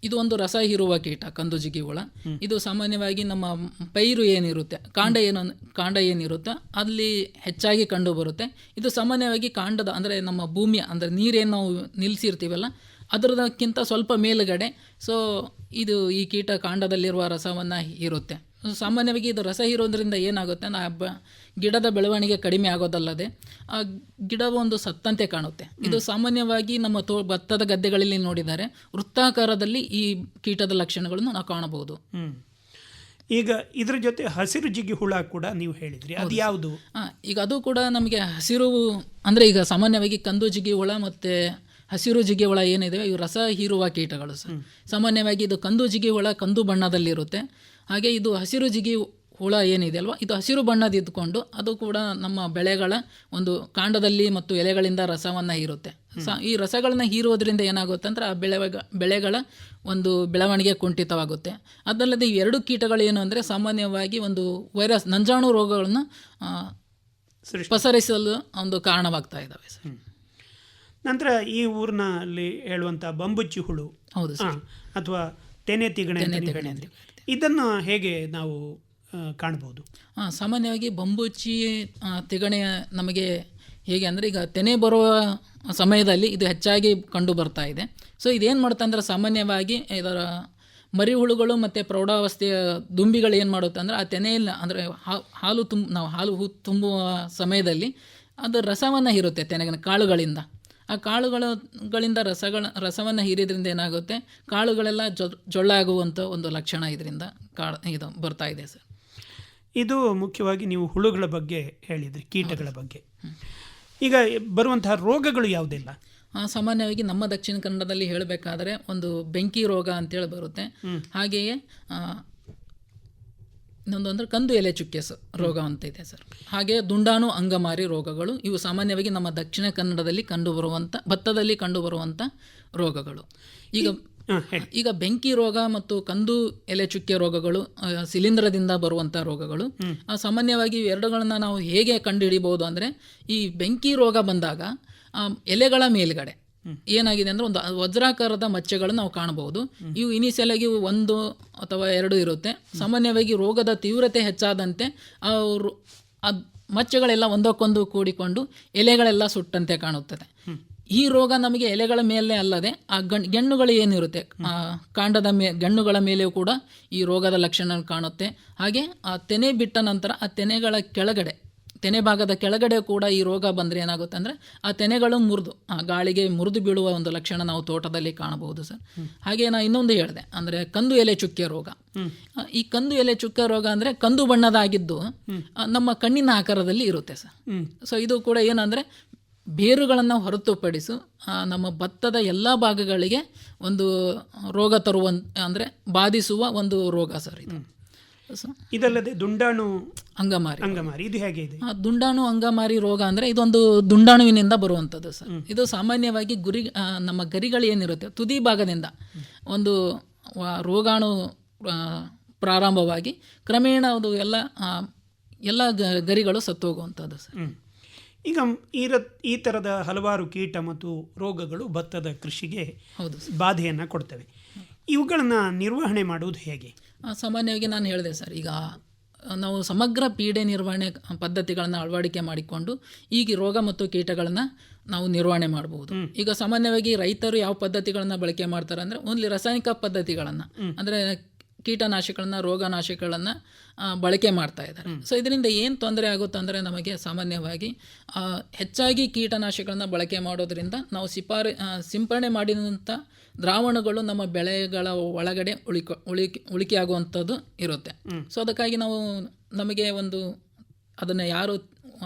ಇದು ಒಂದು ರಸ ಹೀರುವ ಕೀಟ ಕಂದು ಜಿಗಿ ಹುಳ. ಇದು ಸಾಮಾನ್ಯವಾಗಿ ನಮ್ಮ ಪೈರು ಏನಿರುತ್ತೆ ಕಾಂಡ ಏನು ಕಾಂಡ ಏನಿರುತ್ತೆ ಅಲ್ಲಿ ಹೆಚ್ಚಾಗಿ ಕಂಡು ಬರುತ್ತೆ. ಇದು ಸಾಮಾನ್ಯವಾಗಿ ಕಾಂಡದ ಅಂದರೆ ನಮ್ಮ ಭೂಮಿಯ ಅಂದರೆ ನೀರೇನು ನಾವು ನಿಲ್ಲಿಸಿರ್ತೀವಲ್ಲ ಅದರದಕ್ಕಿಂತ ಸ್ವಲ್ಪ ಮೇಲುಗಡೆ ಸೊ ಇದು ಈ ಕೀಟ ಕಾಂಡದಲ್ಲಿರುವ ರಸವನ್ನು ಹೀರುತ್ತೆ. ಸಾಮಾನ್ಯವಾಗಿ ಇದು ರಸ ಹೀರೋದ್ರಿಂದ ಏನಾಗುತ್ತೆ ನಾ ಬ ಗಿಡದ ಬೆಳವಣಿಗೆ ಕಡಿಮೆ ಆಗೋದಲ್ಲದೆ ಆ ಗಿಡ ಒಂದು ಸತ್ತಂತೆ ಕಾಣುತ್ತೆ. ಇದು ಸಾಮಾನ್ಯವಾಗಿ ನಮ್ಮ ತೋ ಭತ್ತದ ಗದ್ದೆಗಳಲ್ಲಿ ನೋಡಿದರೆ ವೃತ್ತಾಕಾರದಲ್ಲಿ ಈ ಕೀಟದ ಲಕ್ಷಣಗಳನ್ನು ನಾವು ಕಾಣಬಹುದು. ಈಗ ಇದ್ರ ಜೊತೆ ಹಸಿರು ಜಿಗಿ ಹುಳ ಕೂಡ ನೀವು ಹೇಳಿದ್ರಿ. ಅದು ಯಾವುದು? ಈಗ ಅದು ಕೂಡ ನಮಗೆ ಹಸಿರು ಅಂದರೆ ಈಗ ಸಾಮಾನ್ಯವಾಗಿ ಕಂದು ಜಿಗಿ ಹುಳ ಮತ್ತು ಹಸಿರು ಜಿಗಿ ಹುಳ ಏನಿದೆ ಇವು ರಸ ಹೀರುವ ಕೀಟಗಳು ಸರ್. ಸಾಮಾನ್ಯವಾಗಿ ಇದು ಕಂದು ಜಿಗಿ ಹುಳ ಕಂದು ಬಣ್ಣದಲ್ಲಿರುತ್ತೆ. ಹಾಗೆ ಇದು ಹಸಿರು ಜಿಗಿ ಹುಳ ಏನಿದೆ ಅಲ್ವಾ ಇದು ಹಸಿರು ಬಣ್ಣದ ಇದ್ಕೊಂಡು ಅದು ಕೂಡ ನಮ್ಮ ಬೆಳೆಗಳ ಒಂದು ಕಾಂಡದಲ್ಲಿ ಮತ್ತು ಎಲೆಗಳಿಂದ ರಸವನ್ನು ಹೀರುತ್ತೆ. ಸ ಈ ರಸಗಳನ್ನ ಹೀರುವುದರಿಂದ ಏನಾಗುತ್ತೆ ಅಂದರೆ ಆ ಬೆಳೆ ಬೆಳೆಗಳ ಒಂದು ಬೆಳವಣಿಗೆ ಕುಂಠಿತವಾಗುತ್ತೆ. ಅದಲ್ಲದೆ ಈ ಎರಡು ಕೀಟಗಳು ಏನು ಅಂದರೆ ಸಾಮಾನ್ಯವಾಗಿ ಒಂದು ವೈರಸ್ ನಂಜಾಣು ರೋಗಗಳನ್ನು ಪಸರಿಸಲು ಒಂದು ಕಾರಣವಾಗ್ತಾ ಇದ್ದಾವೆ ಸರ್. ನಂತರ ಈ ಊರಿನಲ್ಲಿ ಹೇಳುವಂಥ ಬಂಬುಚ್ಚಿ ಹುಳು ಹೌದು ಅಥವಾ ತೆನೆ ತಿಗಣೆ ಇದನ್ನು ಹೇಗೆ ನಾವು ಕಾಣ್ಬೋದು? ಸಾಮಾನ್ಯವಾಗಿ ಬಂಬುಚ್ಚಿ ತಿಗಣೆ ನಮಗೆ ಹೇಗೆ ಅಂದರೆ ಈಗ ತೆನೆ ಬರುವ ಸಮಯದಲ್ಲಿ ಇದು ಹೆಚ್ಚಾಗಿ ಕಂಡು ಬರ್ತಾ ಇದೆ. ಸೊ ಇದೇನು ಮಾಡುತ್ತೆ ಅಂದರೆ ಸಾಮಾನ್ಯವಾಗಿ ಇದರ ಮರಿ ಹುಳುಗಳು ಮತ್ತು ಪ್ರೌಢಾವಸ್ಥೆಯ ದುಂಬಿಗಳು ಏನು ಮಾಡುತ್ತೆ ಅಂದರೆ ಆ ತೆನೆಯಲ್ಲಿ ಅಂದರೆ ಹಾಲು ತುಂಬ ನಾವು ಹಾಲು ಹು ತುಂಬುವ ಸಮಯದಲ್ಲಿ ಅದು ರಸವನ್ನು ಹೀರುತ್ತೆ ತೆನೆಗಿನ ಕಾಳುಗಳಿಂದ. ಆ ಕಾಳುಗಳುಗಳಿಂದ ರಸಗಳ ರಸವನ್ನು ಹೀರಿದ್ರಿಂದ ಏನಾಗುತ್ತೆ? ಕಾಳುಗಳೆಲ್ಲ ಜೊ ಜೊಳ್ಳಾಗುವಂಥ ಒಂದು ಲಕ್ಷಣ ಇದರಿಂದ ಕಾಳು ಇದು ಬರ್ತಾ ಇದೆ ಸರ್. ಇದು ಮುಖ್ಯವಾಗಿ ನೀವು ಹುಳುಗಳ ಬಗ್ಗೆ ಹೇಳಿದ್ರಿ ಕೀಟಗಳ ಬಗ್ಗೆ. ಈಗ ಬರುವಂತಹ ರೋಗಗಳು ಯಾವುದಿಲ್ಲ? ಸಾಮಾನ್ಯವಾಗಿ ನಮ್ಮ ದಕ್ಷಿಣ ಕನ್ನಡದಲ್ಲಿ ಹೇಳಬೇಕಾದ್ರೆ ಒಂದು ಬೆಂಕಿ ರೋಗ ಅಂತೇಳಿ ಬರುತ್ತೆ. ಹಾಗೆಯೇ ಇನ್ನೊಂದು ಅಂದರೆ ಕಂದು ಎಲೆ ಚುಕ್ಕೆ ಸರ್ ರೋಗ ಅಂತ ಇದೆ ಸರ್. ಹಾಗೆ ದುಂಡಾಣು ಅಂಗಮಾರಿ ರೋಗಗಳು ಇವು ಸಾಮಾನ್ಯವಾಗಿ ನಮ್ಮ ದಕ್ಷಿಣ ಕನ್ನಡದಲ್ಲಿ ಕಂಡುಬರುವಂಥ ಭತ್ತದಲ್ಲಿ ಕಂಡುಬರುವಂಥ ರೋಗಗಳು. ಈಗ ಈಗ ಬೆಂಕಿ ರೋಗ ಮತ್ತು ಕಂದು ಎಲೆ ಚುಕ್ಕೆ ರೋಗಗಳು ಶಿಲೀಂಧ್ರದಿಂದ ಬರುವಂಥ ರೋಗಗಳು ಆ, ಸಾಮಾನ್ಯವಾಗಿ ಎರಡುಗಳನ್ನ ನಾವು ಹೇಗೆ ಕಂಡುಹಿಡಿಬಹುದು ಅಂದರೆ ಈ ಬೆಂಕಿ ರೋಗ ಬಂದಾಗ ಎಲೆಗಳ ಮೇಲ್ಗಡೆ ಏನಾಗಿದೆ ಅಂದರೆ ಒಂದು ವಜ್ರಾಕಾರದ ಮಚ್ಚೆಗಳನ್ನು ನಾವು ಕಾಣಬಹುದು. ಇವು ಇನಿಷಿಯಲ್ ಆಗಿ ಒಂದು ಅಥವಾ ಎರಡು ಇರುತ್ತೆ. ಸಾಮಾನ್ಯವಾಗಿ ರೋಗದ ತೀವ್ರತೆ ಹೆಚ್ಚಾದಂತೆ ಅವರು ಆ ಮಚ್ಚೆಗಳೆಲ್ಲ ಒಂದಕ್ಕೊಂದು ಕೂಡಿಕೊಂಡು ಎಲೆಗಳೆಲ್ಲ ಸುಟ್ಟಂತೆ ಕಾಣುತ್ತದೆ. ಈ ರೋಗ ನಮಗೆ ಎಲೆಗಳ ಮೇಲೆ ಅಲ್ಲದೆ ಆ ಗಣ್, ಗೆಣ್ಣುಗಳು ಏನಿರುತ್ತೆ, ಆ ಕಾಂಡದ ಮೇ, ಗಣ್ಣುಗಳ ಮೇಲೆಯೂ ಕೂಡ ಈ ರೋಗದ ಲಕ್ಷಣ ಕಾಣುತ್ತೆ. ಹಾಗೆ ಆ ತೆನೆ ಬಿಟ್ಟ ನಂತರ ಆ ತೆನೆಗಳ ಕೆಳಗಡೆ ತೆನೆ ಭಾಗದ ಕೆಳಗಡೆ ಕೂಡ ಈ ರೋಗ ಬಂದರೆ ಏನಾಗುತ್ತೆ ಅಂದರೆ ಆ ತೆನೆಗಳು ಮುರಿದು ಆ ಗಾಳಿಗೆ ಮುರಿದು ಬೀಳುವ ಒಂದು ಲಕ್ಷಣ ನಾವು ತೋಟದಲ್ಲಿ ಕಾಣಬಹುದು ಸರ್. ಹಾಗೆ ನಾನು ಇನ್ನೊಂದು ಹೇಳಿದೆ ಅಂದರೆ ಕಂದು ಎಲೆ ಚುಕ್ಕೆ ರೋಗ. ಈ ಕಂದು ಎಲೆ ಚುಕ್ಕೆ ರೋಗ ಅಂದರೆ ಕಂದು ಬಣ್ಣದಾಗಿದ್ದು ನಮ್ಮ ಕಣ್ಣಿನ ಆಕಾರದಲ್ಲಿ ಇರುತ್ತೆ ಸರ್. ಸೊ ಇದು ಕೂಡ ಏನಂದರೆ ಬೇರುಗಳನ್ನು ಹೊರತುಪಡಿಸು ನಮ್ಮ ಭತ್ತದ ಎಲ್ಲ ಭಾಗಗಳಿಗೆ ಒಂದು ರೋಗ ತರುವ ಅಂದರೆ ಬಾಧಿಸುವ ಒಂದು ರೋಗ ಸರ್ ಇದು. ಇದಲ್ಲದೆ ದುಂಡಾಣು ಅಂಗಮಾರಿ. ಅಂಗಮಾರಿ. ಇದು ಹೇಗೆ ಇದೆ? ದುಂಡಾಣು ಅಂಗಮಾರಿ ರೋಗ ಅಂದರೆ ಇದೊಂದು ದುಂಡಾಣುವಿನಿಂದ ಬರುವಂಥದ್ದು ಸರ್. ಇದು ಸಾಮಾನ್ಯವಾಗಿ ಗುರಿ ನಮ್ಮ ಗರಿಗಳು ಏನಿರುತ್ತೆ ತುದಿ ಭಾಗದಿಂದ ಒಂದು ರೋಗಾಣು ಪ್ರಾರಂಭವಾಗಿ ಕ್ರಮೇಣ ಅದು ಎಲ್ಲ ಎಲ್ಲ ಗರಿಗಳು ಸತ್ತು ಹೋಗುವಂಥದ್ದು ಸರ್ ಈಗ ಈ ರ ಈ ಥರದ ಹಲವಾರು ಕೀಟ ಮತ್ತು ರೋಗಗಳು ಭತ್ತದ ಕೃಷಿಗೆ ಹೌದು ಬಾಧೆಯನ್ನು ಕೊಡ್ತವೆ. ಇವುಗಳನ್ನು ನಿರ್ವಹಣೆ ಮಾಡುವುದು ಹೇಗೆ? ಸಾಮಾನ್ಯವಾಗಿ ನಾನು ಹೇಳಿದೆ ಸರ್ ಈಗ ನಾವು ಸಮಗ್ರ ಪೀಡೆ ನಿರ್ವಹಣೆ ಪದ್ಧತಿಗಳನ್ನು ಅಳವಡಿಕೆ ಮಾಡಿಕೊಂಡು ಈಗ ರೋಗ ಮತ್ತು ಕೀಟಗಳನ್ನು ನಾವು ನಿರ್ವಹಣೆ ಮಾಡಬಹುದು ಈಗ ಸಾಮಾನ್ಯವಾಗಿ ರೈತರು ಯಾವ ಪದ್ಧತಿಗಳನ್ನು ಬಳಕೆ ಮಾಡ್ತಾರೆ ಅಂದರೆ ಓನ್ಲಿ ರಾಸಾಯನಿಕ ಪದ್ಧತಿಗಳನ್ನು. ಅಂದರೆ ಕೀಟನಾಶಕಗಳನ್ನ ರೋಗನಾಶಕಗಳನ್ನು ಬಳಕೆ ಮಾಡ್ತಾ ಇದ್ದಾರೆ. ಸೊ ಇದರಿಂದ ಏನು ತೊಂದರೆ ಆಗುತ್ತೆ ಅಂದರೆ ನಮಗೆ ಸಾಮಾನ್ಯವಾಗಿ ಹೆಚ್ಚಾಗಿ ಕೀಟನಾಶಕಗಳನ್ನ ಬಳಕೆ ಮಾಡೋದ್ರಿಂದ ನಾವು ಸಿಪಾರಿ ಸಿಂಪರಣೆ ಮಾಡಿದಂಥ ದ್ರಾವಣಗಳು ನಮ್ಮ ಬೆಳೆಗಳ ಒಳಗಡೆ ಉಳಿಕ ಉಳಿಕೆ ಉಳಿಕೆ ಆಗುವಂಥದ್ದು ಇರುತ್ತೆ. ಸೊ ಅದಕ್ಕಾಗಿ ನಾವು ನಮಗೆ ಒಂದು ಅದನ್ನು ಯಾರು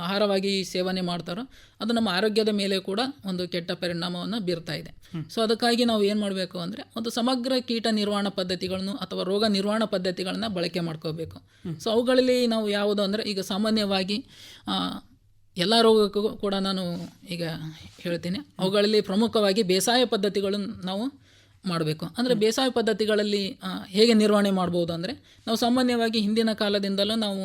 ಆಹಾರವಾಗಿ ಸೇವನೆ ಮಾಡ್ತಾರೋ ಅದು ನಮ್ಮ ಆರೋಗ್ಯದ ಮೇಲೆ ಕೂಡ ಒಂದು ಕೆಟ್ಟ ಪರಿಣಾಮವನ್ನು ಬೀರ್ತಾ ಇದೆ. ಸೊ ಅದಕ್ಕಾಗಿ ನಾವು ಏನು ಮಾಡಬೇಕು ಅಂದರೆ ಒಂದು ಸಮಗ್ರ ಕೀಟ ನಿರ್ವಹಣಾ ಪದ್ಧತಿಗಳನ್ನು ಅಥವಾ ರೋಗ ನಿರ್ವಹಣಾ ಪದ್ಧತಿಗಳನ್ನು ಬಳಕೆ ಮಾಡ್ಕೋಬೇಕು. ಸೊ ಅವುಗಳಲ್ಲಿ ನಾವು ಯಾವುದು ಅಂದರೆ ಈಗ ಸಾಮಾನ್ಯವಾಗಿ ಎಲ್ಲ ರೋಗಕ್ಕೂ ಕೂಡ ನಾನು ಈಗ ಹೇಳ್ತೀನಿ. ಅವುಗಳಲ್ಲಿ ಪ್ರಮುಖವಾಗಿ ಬೇಸಾಯ ಪದ್ಧತಿಗಳನ್ನು ನಾವು ಮಾಡಬೇಕು. ಅಂದರೆ ಬೇಸಾಯ ಪದ್ಧತಿಗಳಲ್ಲಿ ಹೇಗೆ ನಿರ್ವಹಣೆ ಮಾಡ್ಬೋದು ಅಂದರೆ ನಾವು ಸಾಮಾನ್ಯವಾಗಿ ಹಿಂದಿನ ಕಾಲದಿಂದಲೂ ನಾವು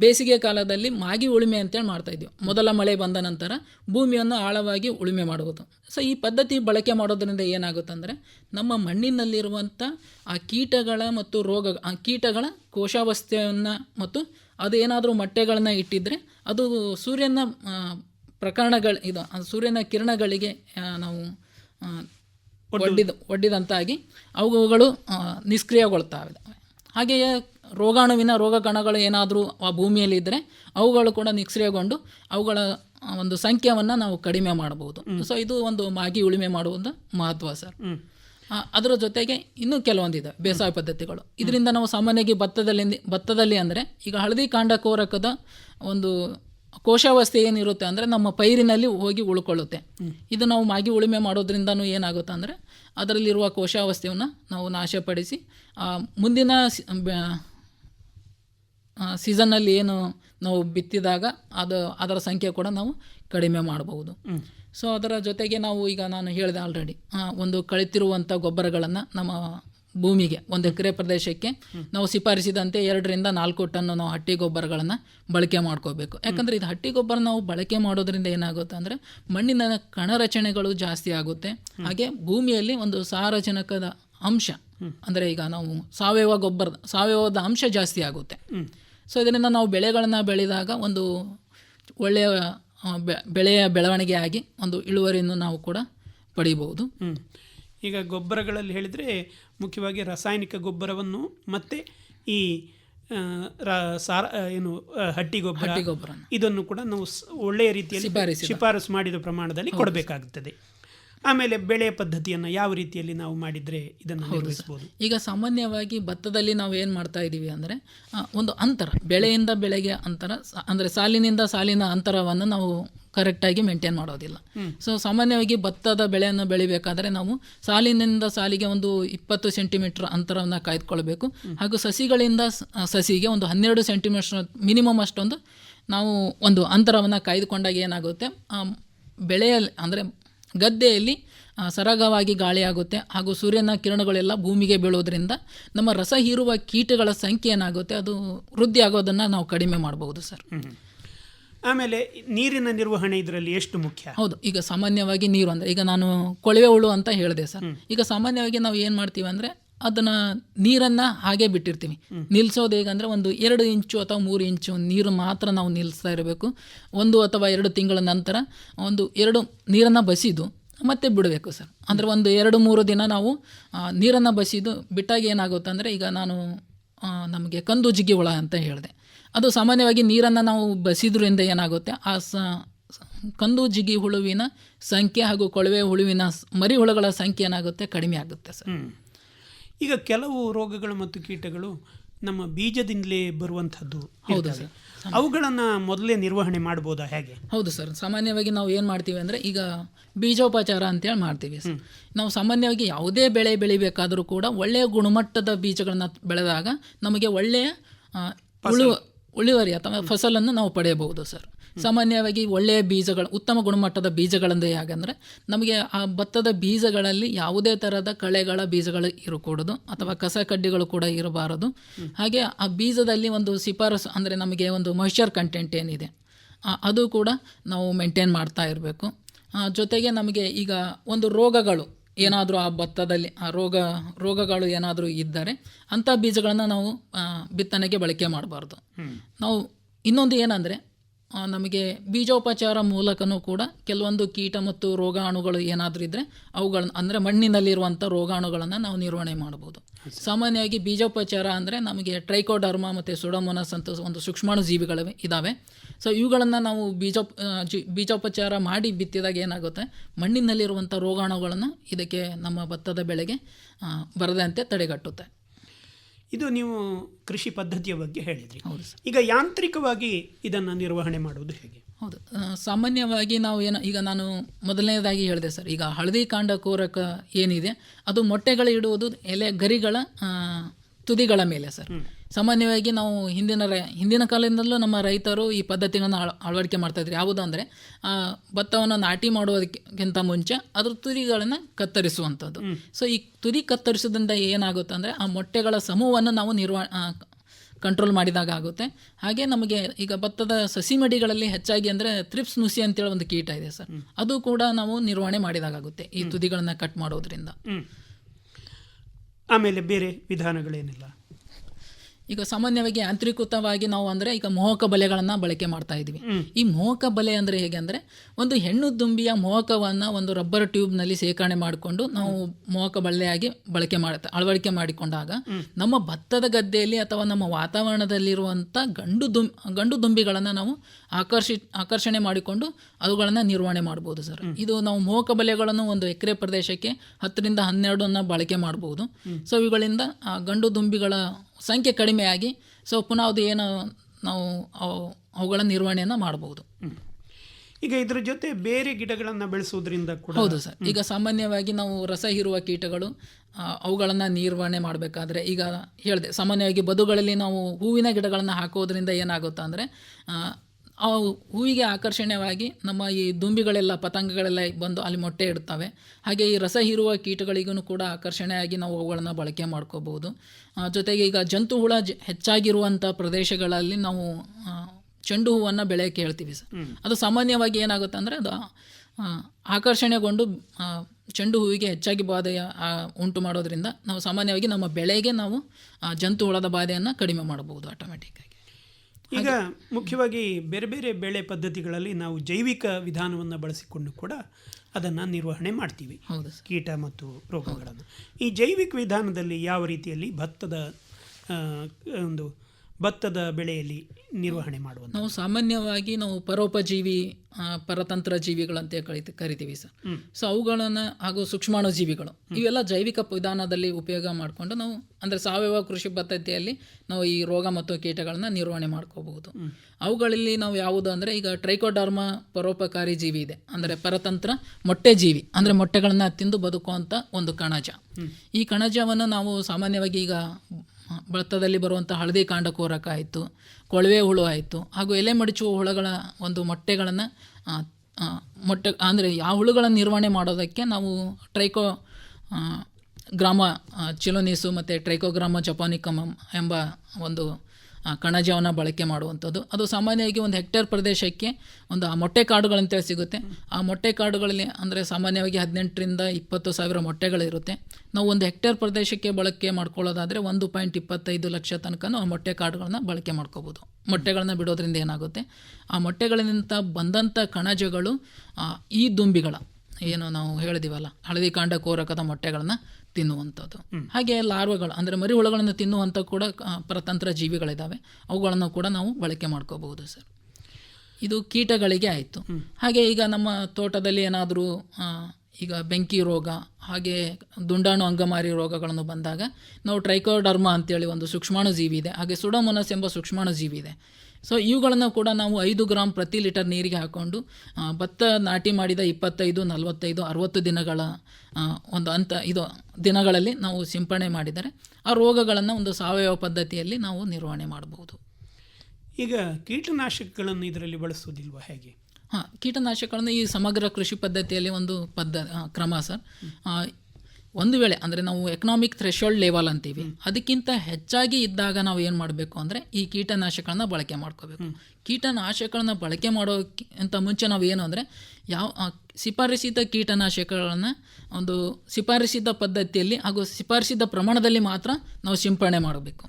ಬೇಸಿಗೆ ಕಾಲದಲ್ಲಿ ಮಾಗಿ ಉಳುಮೆ ಅಂತೇಳಿ ಮಾಡ್ತಾಯಿದ್ವಿ ಮೊದಲ ಮಳೆ ಬಂದ ನಂತರ ಭೂಮಿಯನ್ನು ಆಳವಾಗಿ ಉಳುಮೆ ಮಾಡುವುದು. ಸೊ ಈ ಪದ್ಧತಿ ಬಳಕೆ ಮಾಡೋದ್ರಿಂದ ಏನಾಗುತ್ತಂದರೆ ನಮ್ಮ ಮಣ್ಣಿನಲ್ಲಿರುವಂಥ ಆ ಕೀಟಗಳ ಮತ್ತು ರೋಗ ಆ ಕೀಟಗಳ ಕೋಶಾವಸ್ಥೆಯನ್ನು ಮತ್ತು ಅದು ಏನಾದರೂ ಮೊಟ್ಟೆಗಳನ್ನು ಇಟ್ಟಿದ್ದರೆ ಅದು ಸೂರ್ಯನ ಪ್ರಕರಣಗಳು ಇದು ಸೂರ್ಯನ ಕಿರಣಗಳಿಗೆ ನಾವು ಒಡ್ಡಿದ ಒಡ್ಡಿದಂತಾಗಿ ಅವುಗಳು ನಿಷ್ಕ್ರಿಯಗೊಳ್ತಾವೆ. ಹಾಗೆಯೇ ರೋಗಾಣುವಿನ ರೋಗ ಕಣಗಳು ಏನಾದರೂ ಆ ಭೂಮಿಯಲ್ಲಿ ಇದ್ದರೆ ಅವುಗಳು ಕೂಡ ನಿಷ್ಕ್ರಿಯಗೊಂಡು ಅವುಗಳ ಒಂದು ಸಂಖ್ಯೆಯನ್ನು ನಾವು ಕಡಿಮೆ ಮಾಡಬಹುದು. ಸೊ ಇದು ಒಂದು ಮಾಗಿ ಉಳುಮೆ ಮಾಡುವಂಥ ಮಹತ್ವ ಸರ್. ಅದರ ಜೊತೆಗೆ ಇನ್ನೂ ಕೆಲವೊಂದಿದೆ ಬೇಸಾಯ ಪದ್ಧತಿಗಳು. ಇದರಿಂದ ನಾವು ಸಾಮಾನ್ಯವಾಗಿ ಭತ್ತದಲ್ಲಿ ಭತ್ತದಲ್ಲಿ ಅಂದರೆ ಈಗ ಹಳದಿ ಕಾಂಡಕೋರಕದ ಒಂದು ಕೋಶಾವಸ್ಥೆ ಏನಿರುತ್ತೆ ಅಂದರೆ ನಮ್ಮ ಪೈರಿನಲ್ಲಿ ಹೋಗಿ ಉಳ್ಕೊಳ್ಳುತ್ತೆ. ಇದು ನಾವು ಮಾಗಿ ಉಳುಮೆ ಮಾಡೋದ್ರಿಂದನೂ ಏನಾಗುತ್ತೆ ಅಂದರೆ ಅದರಲ್ಲಿರುವ ಕೋಶಾವಸ್ಥೆಯನ್ನು ನಾವು ನಾಶಪಡಿಸಿ ಮುಂದಿನ ಸೀಸನ್ನಲ್ಲಿ ಏನು ನಾವು ಬಿತ್ತಿದಾಗ ಅದು ಅದರ ಸಂಖ್ಯೆ ಕೂಡ ನಾವು ಕಡಿಮೆ ಮಾಡಬಹುದು. ಸೊ ಅದರ ಜೊತೆಗೆ ನಾವು ಈಗ ನಾನು ಹೇಳಿದೆ ಆಲ್ರೆಡಿ ಒಂದು ಕಳಿತಿರುವಂಥ ಗೊಬ್ಬರಗಳನ್ನು ನಮ್ಮ ಭೂಮಿಗೆ ಒಂದು ಎಕರೆ ಪ್ರದೇಶಕ್ಕೆ ನಾವು ಶಿಫಾರಿಸಿದಂತೆ ಎರಡರಿಂದ ನಾಲ್ಕು ಟನ್ ನಾವು ಹಟ್ಟಿ ಗೊಬ್ಬರಗಳನ್ನು ಬಳಕೆ ಮಾಡ್ಕೋಬೇಕು. ಯಾಕಂದರೆ ಇದು ಹಟ್ಟಿ ಗೊಬ್ಬರ ನಾವು ಬಳಕೆ ಮಾಡೋದ್ರಿಂದ ಏನಾಗುತ್ತೆ ಅಂದರೆ ಮಣ್ಣಿನ ಕಣರಚನೆಗಳು ಜಾಸ್ತಿ ಆಗುತ್ತೆ. ಹಾಗೆ ಭೂಮಿಯಲ್ಲಿ ಒಂದು ಸಾರಜನಕದ ಅಂಶ ಅಂದರೆ ಈಗ ನಾವು ಸಾವಯವ ಗೊಬ್ಬರ ಸಾವಯವದ ಅಂಶ ಜಾಸ್ತಿ ಆಗುತ್ತೆ ಸೊ ಇದರಿಂದ ನಾವು ಬೆಳೆಗಳನ್ನು ಬೆಳೆದಾಗ ಒಂದು ಒಳ್ಳೆಯ ಬೆಳೆಯ ಬೆಳವಣಿಗೆ ಆಗಿ ಒಂದು ಇಳುವರಿಯನ್ನು ನಾವು ಕೂಡ ಪಡೆಯಬಹುದು. ಈಗ ಗೊಬ್ಬರಗಳಲ್ಲಿ ಹೇಳಿದರೆ ಮುಖ್ಯವಾಗಿ ರಾಸಾಯನಿಕ ಗೊಬ್ಬರವನ್ನು ಮತ್ತು ಈ ಸಾರ ಏನು ಹಟ್ಟಿ ಗೊಬ್ಬರ. ಇದನ್ನು ಕೂಡ ನಾವು ಒಳ್ಳೆಯ ರೀತಿಯಲ್ಲಿ. ಶಿಫಾರಸು ಮಾಡಿದ ಪ್ರಮಾಣದಲ್ಲಿ ಕೊಡಬೇಕಾಗುತ್ತದೆ ಆಮೇಲೆ ಬೆಳೆ ಪದ್ಧತಿಯನ್ನು ಯಾವ ರೀತಿಯಲ್ಲಿ ನಾವು ಮಾಡಿದರೆ ಇದನ್ನು ನಿರ್ವಹಿಸ್ಬೋದು ಈಗ ಸಾಮಾನ್ಯವಾಗಿ ಭತ್ತದಲ್ಲಿ ನಾವು ಏನು ಮಾಡ್ತಾ ಇದ್ದೀವಿ ಅಂದರೆ ಒಂದು ಅಂತರ ಬೆಳೆಯಿಂದ ಬೆಳೆಗೆ ಅಂತರ ಅಂದರೆ ಸಾಲಿನಿಂದ ಸಾಲಿನ ಅಂತರವನ್ನು ನಾವು ಕರೆಕ್ಟಾಗಿ ಮೇಂಟೈನ್ ಮಾಡೋದಿಲ್ಲ. ಸೊ ಸಾಮಾನ್ಯವಾಗಿ ಭತ್ತದ ಬೆಳೆಯನ್ನು ಬೆಳಿಬೇಕಾದ್ರೆ ನಾವು ಸಾಲಿನಿಂದ ಸಾಲಿಗೆ ಒಂದು ಇಪ್ಪತ್ತು ಸೆಂಟಿಮೀಟರ್ ಅಂತರವನ್ನು ಕಾಯ್ದುಕೊಳ್ಬೇಕು. ಹಾಗೂ ಸಸಿಗಳಿಂದ ಸಸಿಗೆ ಒಂದು ಹನ್ನೆರಡು ಸೆಂಟಿಮೀಟರ್ ಮಿನಿಮಮ್ ಅಷ್ಟೊಂದು ನಾವು ಒಂದು ಅಂತರವನ್ನು ಕಾಯ್ದುಕೊಂಡಾಗ ಏನಾಗುತ್ತೆ ಬೆಳೆಯಲ್ಲಿ ಅಂದರೆ ಗದ್ದೆಯಲ್ಲಿ ಸರಾಗವಾಗಿ ಗಾಳಿಯಾಗುತ್ತೆ ಹಾಗೂ ಸೂರ್ಯನ ಕಿರಣಗಳೆಲ್ಲ ಭೂಮಿಗೆ ಬೀಳೋದ್ರಿಂದ ನಮ್ಮ ರಸ ಹೀರುವ ಕೀಟಗಳ ಸಂಖ್ಯೆ ಏನಾಗುತ್ತೆ ಅದು ವೃದ್ಧಿ ಆಗೋದನ್ನು ನಾವು ಕಡಿಮೆ ಮಾಡಬಹುದು ಸರ್. ಆಮೇಲೆ ನೀರಿನ ನಿರ್ವಹಣೆ ಇದರಲ್ಲಿ ಎಷ್ಟು ಮುಖ್ಯ? ಹೌದು ಈಗ ಸಾಮಾನ್ಯವಾಗಿ ನೀರು ಅಂದರೆ ಈಗ ನಾನು ಕೊಳವೆ ಹುಳು ಅಂತ ಹೇಳಿದೆ ಸರ್. ಈಗ ಸಾಮಾನ್ಯವಾಗಿ ನಾವು ಏನು ಮಾಡ್ತೀವಿ ಅಂದರೆ ಅದನ್ನು ನೀರನ್ನು ಹಾಗೆ ಬಿಟ್ಟಿರ್ತೀವಿ. ನಿಲ್ಲಿಸೋದು ಹೇಗಂದರೆ ಒಂದು ಎರಡು ಇಂಚು ಅಥವಾ ಮೂರು ಇಂಚು ನೀರು ಮಾತ್ರ ನಾವು ನಿಲ್ಲಿಸ್ತಾ ಇರಬೇಕು. ಒಂದು ಅಥವಾ ಎರಡು ತಿಂಗಳ ನಂತರ ಒಂದು ಎರಡು ನೀರನ್ನು ಬಸಿದು ಮತ್ತೆ ಬಿಡಬೇಕು ಸರ್. ಅಂದರೆ ಒಂದು ಎರಡು ಮೂರು ದಿನ ನಾವು ನೀರನ್ನು ಬಸಿದು ಬಿಟ್ಟಾಗ ಏನಾಗುತ್ತೆ ಅಂದರೆ ಈಗ ನಾನು ನಮಗೆ ಕಂದು ಜಿಗಿ ಹುಳ ಅಂತ ಹೇಳಿದೆ. ಅದು ಸಾಮಾನ್ಯವಾಗಿ ನೀರನ್ನು ನಾವು ಬಸಿದ್ರಿಂದ ಏನಾಗುತ್ತೆ? ಆ ಸ, ಕಂದು ಜಿಗಿ ಹುಳುವಿನ ಸಂಖ್ಯೆ ಹಾಗೂ ಕೊಳವೆ ಹುಳುವಿನ ಮರಿ ಹುಳುಗಳ ಸಂಖ್ಯೆ ಏನಾಗುತ್ತೆ? ಕಡಿಮೆ ಆಗುತ್ತೆ ಸರ್. ಈಗ ಕೆಲವು ರೋಗಗಳು ಮತ್ತು ಕೀಟಗಳು ನಮ್ಮ ಬೀಜದಿಂದಲೇ ಬರುವಂಥದ್ದು ಹೌದು ಸರ್. ಅವುಗಳನ್ನು ಮೊದಲೇ ನಿರ್ವಹಣೆ ಮಾಡ್ಬೋದಾ ಹೇಗೆ? ಹೌದು ಸರ್. ಸಾಮಾನ್ಯವಾಗಿ ನಾವು ಏನು ಮಾಡ್ತೀವಿ ಅಂದರೆ ಈಗ ಬೀಜೋಪಚಾರ ಅಂತೇಳಿ ಮಾಡ್ತೀವಿ ಸರ್. ನಾವು ಸಾಮಾನ್ಯವಾಗಿ ಯಾವುದೇ ಬೆಳೆ ಬೆಳಿಬೇಕಾದರೂ ಕೂಡ ಒಳ್ಳೆಯ ಗುಣಮಟ್ಟದ ಬೀಜಗಳನ್ನ ಬೆಳೆದಾಗ ನಮಗೆ ಒಳ್ಳೆಯ ಉಳುವ ಉಳುವರಿ ಅಥವಾ ಫಸಲನ್ನು ನಾವು ಪಡೆಯಬಹುದು ಸರ್. ಸಾಮಾನ್ಯವಾಗಿ ಒಳ್ಳೆಯ ಬೀಜಗಳು ಉತ್ತಮ ಗುಣಮಟ್ಟದ ಬೀಜಗಳಿಂದ ಯಾಕಂದರೆ ನಮಗೆ ಆ ಭತ್ತದ ಬೀಜಗಳಲ್ಲಿ ಯಾವುದೇ ಥರದ ಕಳೆಗಳ ಬೀಜಗಳು ಇರಕೂಡದು ಅಥವಾ ಕಸ ಕಡ್ಡಿಗಳು ಕೂಡ ಇರಬಾರದು. ಹಾಗೆ ಆ ಬೀಜದಲ್ಲಿ ಒಂದು ಶಿಫಾರಸು ಅಂದರೆ ನಮಗೆ ಒಂದು ಮಾಯಿಶ್ಚರ್ ಕಂಟೆಂಟ್ ಏನಿದೆ ಅದು ಕೂಡ ನಾವು ಮೇಂಟೈನ್ ಮಾಡ್ತಾ ಇರಬೇಕು. ಜೊತೆಗೆ ನಮಗೆ ಈಗ ಒಂದು ರೋಗಗಳು ಏನಾದರೂ ಆ ಭತ್ತದಲ್ಲಿ ಆ ರೋಗ ರೋಗಗಳು ಏನಾದರೂ ಇದ್ದರೆ ಅಂಥ ಬೀಜಗಳನ್ನು ನಾವು ಬಿತ್ತನೆಗೆ ಬಳಕೆ ಮಾಡಬಾರ್ದು. ನಾವು ಇನ್ನೊಂದು ಏನಂದರೆ ನಮಗೆ ಬೀಜೋಪಚಾರ ಮೂಲಕನೂ ಕೂಡ ಕೆಲವೊಂದು ಕೀಟ ಮತ್ತು ರೋಗಾಣುಗಳು ಏನಾದರೂ ಇದ್ದರೆ ಅವುಗಳನ್ನ ಅಂದರೆ ಮಣ್ಣಿನಲ್ಲಿರುವಂಥ ರೋಗಾಣುಗಳನ್ನು ನಾವು ನಿರ್ವಹಣೆ ಮಾಡ್ಬೋದು ಸಾಮಾನ್ಯವಾಗಿ ಬೀಜೋಪಚಾರ ಅಂದರೆ ನಮಗೆ ಟ್ರೈಕೋಡರ್ಮ ಮತ್ತು ಸುಡಮೊನಸ್ ಅಂತ ಒಂದು ಸೂಕ್ಷ್ಮಾಣು ಜೀವಿಗಳಿವೆ ಇದ್ದಾವೆ ಸೊ ಇವುಗಳನ್ನು ನಾವು ಬೀಜೋ ಬೀಜೋಪಚಾರ ಮಾಡಿ ಬಿತ್ತಿದಾಗ ಏನಾಗುತ್ತೆ? ಮಣ್ಣಿನಲ್ಲಿರುವಂಥ ರೋಗಾಣುಗಳನ್ನು ಇದಕ್ಕೆ ನಮ್ಮ ಭತ್ತದ ಬೆಳೆಗೆ ಬರದಂತೆ ತಡೆಗಟ್ಟುತ್ತೆ. ಇದು ನೀವು ಕೃಷಿ ಪದ್ಧತಿಯ ಬಗ್ಗೆ ಹೇಳಿದ್ರಿ. ಹೌದು ಸರ್. ಈಗ ಯಾಂತ್ರಿಕವಾಗಿ ಇದನ್ನು ನಿರ್ವಹಣೆ ಮಾಡುವುದು ಹೇಗೆ? ಹೌದು. ಸಾಮಾನ್ಯವಾಗಿ ನಾವು ಏನು ಈಗ ನಾನು ಮೊದಲನೇದಾಗಿ ಹೇಳಿದೆ ಸರ್. ಈಗ ಹಳದಿ ಕಾಂಡ ಕೋರಕ ಏನಿದೆ ಅದು ಮೊಟ್ಟೆಗಳು ಇಡುವುದು ಎಲೆ ಗರಿಗಳ ತುದಿಗಳ ಮೇಲೆ ಸರ್. ಸಾಮಾನ್ಯವಾಗಿ ನಾವು ಹಿಂದಿನ ರೈ ಹಿಂದಿನ ಕಾಲದಿಂದಲೂ ನಮ್ಮ ರೈತರು ಈ ಪದ್ಧತಿಗಳನ್ನು ಅಳ ಅಳವಡಿಕೆ ಮಾಡ್ತಾ ಇದ್ರು ಯಾವುದು ಅಂದರೆ ಭತ್ತವನ್ನು ನಾಟಿ ಮಾಡೋದಕ್ಕಿಂತ ಮುಂಚೆ ಅದ್ರ ತುದಿಗಳನ್ನು ಕತ್ತರಿಸುವಂಥದ್ದು. ಸೊ ಈ ತುದಿ ಕತ್ತರಿಸೋದ್ರಿಂದ ಏನಾಗುತ್ತೆ ಅಂದರೆ ಆ ಮೊಟ್ಟೆಗಳ ಸಮೂಹವನ್ನು ನಾವು ನಿರ್ವ ಕಂಟ್ರೋಲ್ ಮಾಡಿದಾಗ ಆಗುತ್ತೆ. ಹಾಗೆ ನಮಗೆ ಈಗ ಭತ್ತದ ಸಸಿ ಮಡಿಗಳಲ್ಲಿ ಹೆಚ್ಚಾಗಿ ಅಂದರೆ ಥ್ರಿಪ್ಸ್ ನುಸಿ ಅಂತೇಳಿ ಒಂದು ಕೀಟ ಇದೆ ಸರ್. ಅದು ಕೂಡ ನಾವು ನಿರ್ವಹಣೆ ಮಾಡಿದಾಗುತ್ತೆ ಈ ತುದಿಗಳನ್ನು ಕಟ್ ಮಾಡೋದ್ರಿಂದ. ಆಮೇಲೆ ಬೇರೆ ವಿಧಾನಗಳೇನಿಲ್ಲ? ಈಗ ಸಾಮಾನ್ಯವಾಗಿ ಯಾಂತ್ರೀಕೃತವಾಗಿ ನಾವು ಅಂದರೆ ಈಗ ಮೋಹಕ ಬಲೆಗಳನ್ನು ಬಳಕೆ ಮಾಡ್ತಾ ಇದ್ದೀವಿ ಈ ಮೋಹಕ ಬಲೆ ಅಂದರೆ ಹೇಗೆ ಅಂದರೆ ಒಂದು ಹೆಣ್ಣು ದುಂಬಿಯ ಮೋಹಕವನ್ನು ಒಂದು ರಬ್ಬರ್ ಟ್ಯೂಬ್ನಲ್ಲಿ ಶೇಖರಣೆ ಮಾಡಿಕೊಂಡು ನಾವು ಮೋಹಕ ಬಲೆಯಾಗಿ ಬಳಕೆ ಮಾಡ್ತಾ ಅಳವಡಿಕೆ ಮಾಡಿಕೊಂಡಾಗ ನಮ್ಮ ಭತ್ತದ ಗದ್ದೆಯಲ್ಲಿ ಅಥವಾ ನಮ್ಮ ವಾತಾವರಣದಲ್ಲಿರುವಂಥ ಗಂಡು ದುಂ ಗಂಡು ದುಂಬಿಗಳನ್ನು ನಾವು ಆಕರ್ಷಿ ಆಕರ್ಷಣೆ ಮಾಡಿಕೊಂಡು ಅವುಗಳನ್ನು ನಿರ್ವಹಣೆ ಮಾಡ್ಬೋದು ಸರ್. ಇದು ನಾವು ಮೋಹಕ ಬಲೆಗಳನ್ನು ಒಂದು ಎಕರೆ ಪ್ರದೇಶಕ್ಕೆ ಹತ್ತರಿಂದ ಹನ್ನೆರಡನ್ನು ಬಳಕೆ ಮಾಡ್ಬೋದು. ಸೊ ಇವುಗಳಿಂದ ಆ ಗಂಡು ದುಂಬಿಗಳ ಸಂಖ್ಯೆ ಕಡಿಮೆಯಾಗಿ ಸೊ ಪುನಃ ಅದು ಏನು ನಾವು ಅವು- ಅವುಗಳ ನಿರ್ವಹಣೆಯನ್ನು ಮಾಡಬಹುದು ಈಗ ಇದ್ರ ಜೊತೆ ಬೇರೆ ಗಿಡಗಳನ್ನು ಬೆಳೆಸೋದ್ರಿಂದ ಕೂಡ ಹೌದು ಸರ್. ಈಗ ಸಾಮಾನ್ಯವಾಗಿ ನಾವು ರಸ ಹೀರುವ ಕೀಟಗಳು ಅವುಗಳನ್ನು ನಿರ್ವಹಣೆ ಮಾಡಬೇಕಾದ್ರೆ ಈಗ ಹೇಳಿದೆ ಸಾಮಾನ್ಯವಾಗಿ ಬದುಗಳಲ್ಲಿ ನಾವು ಹೂವಿನ ಗಿಡಗಳನ್ನು ಹಾಕೋದ್ರಿಂದ ಏನಾಗುತ್ತೆ ಅಂದರೆ ಆ ಹೂವಿಗೆ ಆಕರ್ಷಣೀಯವಾಗಿ ನಮ್ಮ ಈ ದುಂಬಿಗಳೆಲ್ಲ ಪತಂಗಗಳೆಲ್ಲ ಬಂದು ಅಲ್ಲಿ ಮೊಟ್ಟೆ ಇಡ್ತವೆ. ಹಾಗೆ ಈ ರಸ ಹೀರುವ ಕೀಟಗಳಿಗೂ ಕೂಡ ಆಕರ್ಷಣೆಯಾಗಿ ನಾವು ಅವುಗಳನ್ನು ಬಳಕೆ ಮಾಡ್ಕೋಬೋದು ಜೊತೆಗೆ ಈಗ ಜಂತು ಹುಳ ಜ- ಹೆಚ್ಚಾಗಿರುವಂಥ ಪ್ರದೇಶಗಳಲ್ಲಿ ನಾವು ಚೆಂಡು ಹೂವನ್ನು ಬೆಳೆಯೋಕ್ಕೆ ಹೇಳ್ತೀವಿ ಸರ್. ಅದು ಸಾಮಾನ್ಯವಾಗಿ ಏನಾಗುತ್ತೆ ಅಂದರೆ ಅದು ಆಕರ್ಷಣೆಗೊಂಡು ಚೆಂಡು ಹೂವಿಗೆ ಹೆಚ್ಚಾಗಿ ಬಾಧೆಯ ಉಂಟು ಮಾಡೋದ್ರಿಂದ ನಾವು ಸಾಮಾನ್ಯವಾಗಿ ನಮ್ಮ ಬೆಳೆಗೆ ನಾವು ಜಂತು ಹುಳದ ಬಾಧೆಯನ್ನು ಕಡಿಮೆ ಮಾಡಬಹುದು ಆಟೋಮೆಟಿಕ್ಕಾಗಿ ಈಗ ಮುಖ್ಯವಾಗಿ ಬೇರೆ ಬೇರೆ ಬೆಳೆ ಪದ್ಧತಿಗಳಲ್ಲಿ ನಾವು ಜೈವಿಕ ವಿಧಾನವನ್ನು ಬಳಸಿಕೊಂಡು ಕೂಡ ಅದನ್ನು ನಿರ್ವಹಣೆ ಮಾಡ್ತೀವಿ. ಕೀಟ ಮತ್ತು ರೋಗಗಳನ್ನು. ಈ ಜೈವಿಕ ವಿಧಾನದಲ್ಲಿ ಯಾವ ರೀತಿಯಲ್ಲಿ ಭತ್ತದ ಒಂದು ಭತ್ತದ ಬೆಳೆಯಲ್ಲಿ ನಿರ್ವಹಣೆ ಮಾಡುವ ನಾವು ಸಾಮಾನ್ಯವಾಗಿ ನಾವು ಪರೋಪಜೀವಿ ಪರತಂತ್ರ ಜೀವಿಗಳಂತೆ ಕರಿತ ಕರಿತೀವಿ ಸರ್. ಸೊ ಅವುಗಳನ್ನು ಹಾಗೂ ಸೂಕ್ಷ್ಮಾಣು ಜೀವಿಗಳು ಇವೆಲ್ಲ ಜೈವಿಕ ವಿಧಾನದಲ್ಲಿ ಉಪಯೋಗ ಮಾಡಿಕೊಂಡು ನಾವು ಅಂದರೆ ಸಾವಯವ ಕೃಷಿ ಪದ್ಧತಿಯಲ್ಲಿ ನಾವು ಈ ರೋಗ ಮತ್ತು ಕೀಟಗಳನ್ನ ನಿರ್ವಹಣೆ ಮಾಡ್ಕೋಬಹುದು. ಅವುಗಳಲ್ಲಿ ನಾವು ಯಾವುದು ಅಂದರೆ ಈಗ ಟ್ರೈಕೋಡರ್ಮ ಪರೋಪಕಾರಿ ಜೀವಿ ಇದೆ. ಅಂದರೆ ಪರತಂತ್ರ ಮೊಟ್ಟೆ ಜೀವಿ ಅಂದರೆ ಮೊಟ್ಟೆಗಳನ್ನು ತಿಂದು ಬದುಕುವಂಥ ಒಂದು ಕಣಜ. ಈ ಕಣಜವನ್ನು ನಾವು ಸಾಮಾನ್ಯವಾಗಿ ಈಗ ಭತ್ತದಲ್ಲಿ ಬರುವಂಥ ಹಳದಿ ಕಾಂಡಕೋರಕ ಆಯಿತು, ಕೊಳವೆ ಹುಳು ಆಯಿತು, ಹಾಗೂ ಎಲೆ ಮಡಚುವ ಹುಳುಗಳ ಒಂದು ಮೊಟ್ಟೆಗಳನ್ನು ಮೊಟ್ಟೆ, ಅಂದರೆ ಯಾವ ಹುಳುಗಳನ್ನು ನಿರ್ವಹಣೆ ಮಾಡೋದಕ್ಕೆ ನಾವು ಟ್ರೈಕೋ ಗ್ರಾಮ ಚಿಲೋನೀಸು ಮತ್ತು ಟ್ರೈಕೋಗ್ರಾಮ ಜಪಾನಿಕಮ್ ಎಂಬ ಒಂದು ಕಣಜವನ್ನು ಬಳಕೆ ಮಾಡುವಂಥದ್ದು. ಅದು ಸಾಮಾನ್ಯವಾಗಿ ಒಂದು ಹೆಕ್ಟೇರ್ ಪ್ರದೇಶಕ್ಕೆ ಒಂದು, ಆ, ಮೊಟ್ಟೆ ಕಾಡುಗಳಂತೇಳಿ ಸಿಗುತ್ತೆ. ಆ ಮೊಟ್ಟೆ ಕಾಡುಗಳಲ್ಲಿ ಅಂದರೆ ಸಾಮಾನ್ಯವಾಗಿ ಹದಿನೆಂಟರಿಂದ ಇಪ್ಪತ್ತು ಸಾವಿರ ಮೊಟ್ಟೆಗಳಿರುತ್ತೆ. ನಾವು ಒಂದು ಹೆಕ್ಟೇರ್ ಪ್ರದೇಶಕ್ಕೆ ಬಳಕೆ ಮಾಡ್ಕೊಳ್ಳೋದಾದರೆ ಒಂದು ಪಾಯಿಂಟ್ ಇಪ್ಪತ್ತೈದು ಲಕ್ಷ ತನಕ ಆ ಮೊಟ್ಟೆ ಕಾಡುಗಳನ್ನ ಬಳಕೆ ಮಾಡ್ಕೋಬೋದು. ಮೊಟ್ಟೆಗಳನ್ನ ಬಿಡೋದ್ರಿಂದ ಏನಾಗುತ್ತೆ? ಆ ಮೊಟ್ಟೆಗಳಿಂದ ಬಂದಂಥ ಕಣಜಗಳು ಈ ದುಂಬಿಗಳ, ಏನು ನಾವು ಹೇಳಿದೀವಲ್ಲ, ಹಳದಿ ಕಾಂಡ ಕೋರಕದ ಮೊಟ್ಟೆಗಳನ್ನ ತಿನ್ನುವಂಥದ್ದು. ಹಾಗೆ ಲಾರ್ವಗಳು ಅಂದರೆ ಮರಿ ಹುಳಗಳನ್ನು ತಿನ್ನುವಂಥ ಕೂಡ ಪರತಂತ್ರ ಜೀವಿಗಳಿದ್ದಾವೆ ಅವುಗಳನ್ನು ಕೂಡ ನಾವು ಬಳಕೆ ಮಾಡ್ಕೋಬಹುದು ಸರ್. ಇದು ಕೀಟಗಳಿಗೆ ಆಯಿತು. ಹಾಗೆ ಈಗ ನಮ್ಮ ತೋಟದಲ್ಲಿ ಏನಾದರೂ ಈಗ ಬೆಂಕಿ ರೋಗ ಹಾಗೆ ದುಂಡಾಣು ಅಂಗಮಾರಿ ರೋಗಗಳನ್ನು ಬಂದಾಗ ನಾವು ಟ್ರೈಕೋಡರ್ಮಾ ಅಂತೇಳಿ ಒಂದು ಸೂಕ್ಷ್ಮಾಣು ಜೀವಿ ಇದೆ. ಹಾಗೆ ಸುಡೋಮೊನಸ್ ಎಂಬ ಸೂಕ್ಷ್ಮಾಣು ಜೀವಿ ಇದೆ. ಸೊ ಇವುಗಳನ್ನು ಕೂಡ ನಾವು ಐದು ಗ್ರಾಮ್ ಪ್ರತಿ ಲೀಟರ್ ನೀರಿಗೆ ಹಾಕ್ಕೊಂಡು ಭತ್ತ ನಾಟಿ ಮಾಡಿದ ಇಪ್ಪತ್ತೈದು ನಲವತ್ತೈದು ಅರವತ್ತು ದಿನಗಳ ಒಂದು ಅಂತ ಇದು ದಿನಗಳಲ್ಲಿ ನಾವು ಸಿಂಪಡಣೆ ಮಾಡಿದರೆ ಆ ರೋಗಗಳನ್ನು ಒಂದು ಸಾವಯವ ಪದ್ಧತಿಯಲ್ಲಿ ನಾವು ನಿರ್ವಹಣೆ ಮಾಡಬಹುದು. ಈಗ ಕೀಟನಾಶಕಗಳನ್ನು ಇದರಲ್ಲಿ ಬಳಸೋದಿಲ್ವಾ ಹೇಗೆ? ಹಾಂ ಕೀಟನಾಶಕಗಳನ್ನು ಈ ಸಮಗ್ರ ಕೃಷಿ ಪದ್ಧತಿಯಲ್ಲಿ ಒಂದು ಪದ್ಧ ಕ್ರಮ ಸರ್. ಒಂದು ವೇಳೆ ಅಂದರೆ ನಾವು ಎಕನಾಮಿಕ್ ಥ್ರೆಶೋಲ್ಡ್ ಲೆವೆಲ್ ಅಂತೀವಿ ಅದಕ್ಕಿಂತ ಹೆಚ್ಚಾಗಿ ಇದ್ದಾಗ ನಾವು ಏನು ಮಾಡಬೇಕು ಅಂದರೆ ಈ ಕೀಟನಾಶಕಗಳನ್ನ ಬಳಕೆ ಮಾಡ್ಕೋಬೇಕು. ಕೀಟನಾಶಕಗಳನ್ನ ಬಳಕೆ ಮಾಡೋಕ್ಕಿಂತ ಮುಂಚೆ ನಾವು ಏನು ಅಂದರೆ ಯಾವ ಶಿಫಾರಸಿತ ಕೀಟನಾಶಕಗಳನ್ನು ಒಂದು ಶಿಫಾರಸಿದ ಪದ್ಧತಿಯಲ್ಲಿ ಹಾಗೂ ಶಿಫಾರಸಿದ ಪ್ರಮಾಣದಲ್ಲಿ ಮಾತ್ರ ನಾವು ಸಿಂಪಡಣೆ ಮಾಡಬೇಕು.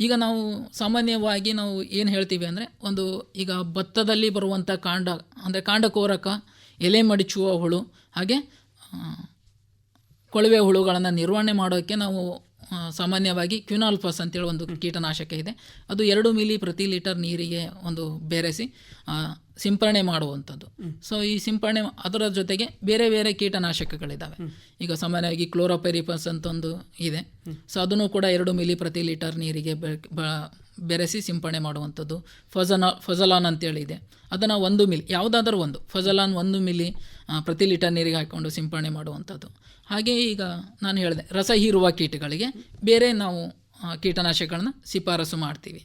ಈಗ ನಾವು ಸಾಮಾನ್ಯವಾಗಿ ನಾವು ಏನು ಹೇಳ್ತೀವಿ ಅಂದರೆ ಒಂದು ಈಗ ಭತ್ತದಲ್ಲಿ ಬರುವಂಥ ಕಾಂಡ ಅಂದರೆ ಕಾಂಡಕೋರಕ ಎಲೆ ಮಡಿಚುವ ಹುಳು ಹಾಗೆ ಕೊಳವೆ ಹುಳುಗಳನ್ನು ನಿರ್ವಹಣೆ ಮಾಡೋಕ್ಕೆ ನಾವು ಸಾಮಾನ್ಯವಾಗಿ ಕ್ಯೂನಾಲ್ಫಸ್ ಅಂತೇಳಿ ಒಂದು ಕೀಟನಾಶಕ ಇದೆ. ಅದು ಎರಡು ಮಿಲಿ ಪ್ರತಿ ಲೀಟರ್ ನೀರಿಗೆ ಒಂದು ಬೆರೆಸಿ ಸಿಂಪರಣೆ ಮಾಡುವಂಥದ್ದು. ಸೊ ಈ ಸಿಂಪರಣೆ ಅದರ ಜೊತೆಗೆ ಬೇರೆ ಬೇರೆ ಕೀಟನಾಶಕಗಳಿದ್ದಾವೆ ಈಗ ಸಾಮಾನ್ಯವಾಗಿ ಕ್ಲೋರೋಪೆರಿಪಸ್ ಅಂತ ಒಂದು ಇದೆ. ಸೊ ಅದನ್ನು ಕೂಡ ಎರಡು ಮಿಲಿ ಪ್ರತಿ ಲೀಟರ್ ನೀರಿಗೆ ಬೆರೆಸಿ ಸಿಂಪರಣೆ ಮಾಡುವಂಥದ್ದು. ಫಜನಾ, ಫಜಲಾನ್ ಅಂತೇಳಿ ಇದೆ. ಅದನ್ನು ಒಂದು ಮಿಲಿ, ಯಾವುದಾದ್ರೂ ಒಂದು, ಫಜಲಾನ್ ಒಂದು ಮಿಲಿ ಪ್ರತಿ ಲೀಟರ್ ನೀರಿಗೆ ಹಾಕ್ಕೊಂಡು ಸಿಂಪರಣೆ ಮಾಡುವಂಥದ್ದು. ಹಾಗೆ ಈಗ ನಾನು ಹೇಳಿದೆ ರಸ ಹೀರುವ ಕೀಟಗಳಿಗೆ ಬೇರೆ ನಾವು ಕೀಟನಾಶಕಗಳನ್ನ ಶಿಫಾರಸು ಮಾಡ್ತೀವಿ.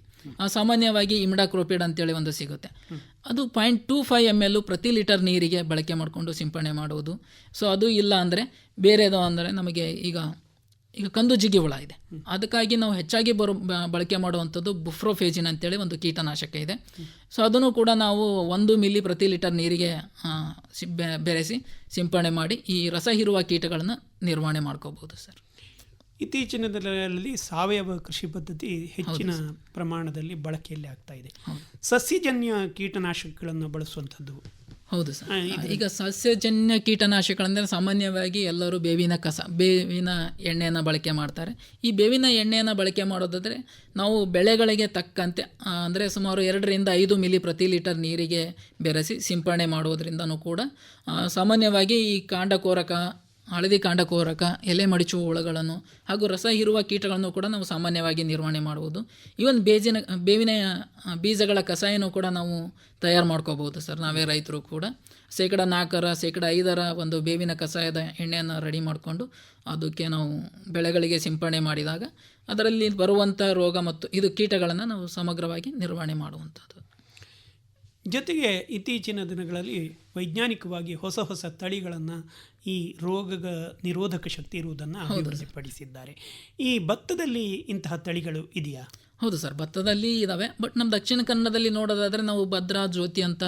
ಸಾಮಾನ್ಯವಾಗಿ ಇಮ್ಡಾಕ್ರೋಪಿಡ್ ಅಂತೇಳಿ ಒಂದು ಸಿಗುತ್ತೆ. ಅದು point two five M L ಪ್ರತಿ ಲೀಟರ್ ನೀರಿಗೆ ಬಳಕೆ ಮಾಡಿಕೊಂಡು ಸಿಂಪಡಣೆ ಮಾಡುವುದು ಸೊ ಅದು ಇಲ್ಲ ಅಂದರೆ ಬೇರೆದು ಅಂದರೆ ನಮಗೆ ಈಗ ಈಗ ಕಂದು ಜಿಗಿ ಹುಳ ಇದೆ. ಅದಕ್ಕಾಗಿ ನಾವು ಹೆಚ್ಚಾಗಿ ಬರೋ ಬಳಕೆ ಮಾಡುವಂಥದ್ದು ಬುಫ್ರೋಫೇಜಿನ್ ಅಂತೇಳಿ ಒಂದು ಕೀಟನಾಶಕ ಇದೆ. ಸೊ ಅದನ್ನು ಕೂಡ ನಾವು ಒಂದು ಮಿಲಿ ಪ್ರತಿ ಲೀಟರ್ ನೀರಿಗೆ ಬೆರೆಸಿ ಸಿಂಪಡಣೆ ಮಾಡಿ ಈ ರಸ ಹೀರುವ ಕೀಟಗಳನ್ನು ನಿರ್ವಹಣೆ ಮಾಡ್ಕೋಬೋದು ಸರ್. ಇತ್ತೀಚಿನ ದಿನಗಳಲ್ಲಿ ಸಾವಯವ ಕೃಷಿ ಪದ್ಧತಿ ಹೆಚ್ಚಿನ ಪ್ರಮಾಣದಲ್ಲಿ ಬಳಕೆಯಲ್ಲಿ ಆಗ್ತಾ ಇದೆ. ಸಸ್ಯಜನ್ಯ ಕೀಟನಾಶಕಗಳನ್ನು ಬಳಸುವಂಥದ್ದು ಹೌದು ಸರ್. ಈಗ ಸಸ್ಯಜನ್ಯ ಕೀಟನಾಶಕಗಳಂದರೆ ಸಾಮಾನ್ಯವಾಗಿ ಎಲ್ಲರೂ ಬೇವಿನ ಕಸ ಬೇವಿನ ಎಣ್ಣೆಯನ್ನು ಬಳಕೆ ಮಾಡ್ತಾರೆ. ಈ ಬೇವಿನ ಎಣ್ಣೆಯನ್ನು ಬಳಕೆ ಮಾಡೋದಾದರೆ ನಾವು ಬೆಳೆಗಳಿಗೆ ತಕ್ಕಂತೆ ಅಂದರೆ ಸುಮಾರು ಎರಡರಿಂದ ಐದು ಮಿಲಿ ಪ್ರತಿ ಲೀಟರ್ ನೀರಿಗೆ ಬೆರೆಸಿ ಸಿಂಪರಣೆ ಮಾಡುವುದರಿಂದನೂ ಕೂಡ ಸಾಮಾನ್ಯವಾಗಿ ಈ ಕಾಂಡಕೋರಕ ಹಳದಿ ಕಾಂಡಕೋರಕ, ಎಲೆ ಮಡಿಚುವ ಹುಳಗಳನ್ನು ಹಾಗೂ ರಸ ಹೀರುವ ಕೀಟಗಳನ್ನು ಕೂಡ ನಾವು ಸಾಮಾನ್ಯವಾಗಿ ನಿರ್ವಹಣೆ ಮಾಡ್ಬೋದು. ಈವನ್ ಬೇಜಿನ, ಬೇವಿನ ಬೀಜಗಳ ಕಷಾಯನೂ ಕೂಡ ನಾವು ತಯಾರು ಮಾಡ್ಕೋಬೋದು ಸರ್, ನಾವೇ ರೈತರು ಕೂಡ. ಶೇಕಡ ನಾಲ್ಕರ, ಶೇಕಡ ಐದರ ಒಂದು ಬೇವಿನ ಕಷಾಯದ ಎಣ್ಣೆಯನ್ನು ರೆಡಿ ಮಾಡಿಕೊಂಡು ಅದಕ್ಕೆ ನಾವು ಬೆಳೆಗಳಿಗೆ ಸಿಂಪಡಣೆ ಮಾಡಿದಾಗ ಅದರಲ್ಲಿ ಬರುವಂಥ ರೋಗ ಮತ್ತು ಇದು ಕೀಟಗಳನ್ನು ನಾವು ಸಮಗ್ರವಾಗಿ ನಿರ್ವಹಣೆ ಮಾಡುವಂಥದ್ದು. ಜೊತೆಗೆ ಇತ್ತೀಚಿನ ದಿನಗಳಲ್ಲಿ ವೈಜ್ಞಾನಿಕವಾಗಿ ಹೊಸ ಹೊಸ ತಳಿಗಳನ್ನು ಈ ರೋಗ ನಿರೋಧಕ ಶಕ್ತಿ ಇರುವುದನ್ನು ಅಭಿವೃದ್ಧಿಪಡಿಸಿದ್ದಾರೆ. ಈ ಭತ್ತದಲ್ಲಿ ಇಂತಹ ತಳಿಗಳು ಇದೆಯಾ? ಹೌದು ಸರ್ ಭತ್ತದಲ್ಲಿ ಇದ್ದಾವೆ ಬಟ್ ನಮ್ಮ ದಕ್ಷಿಣ ಕನ್ನಡದಲ್ಲಿ ನೋಡೋದಾದರೆ ನಾವು ಭದ್ರಾ ಜ್ಯೋತಿ ಅಂತ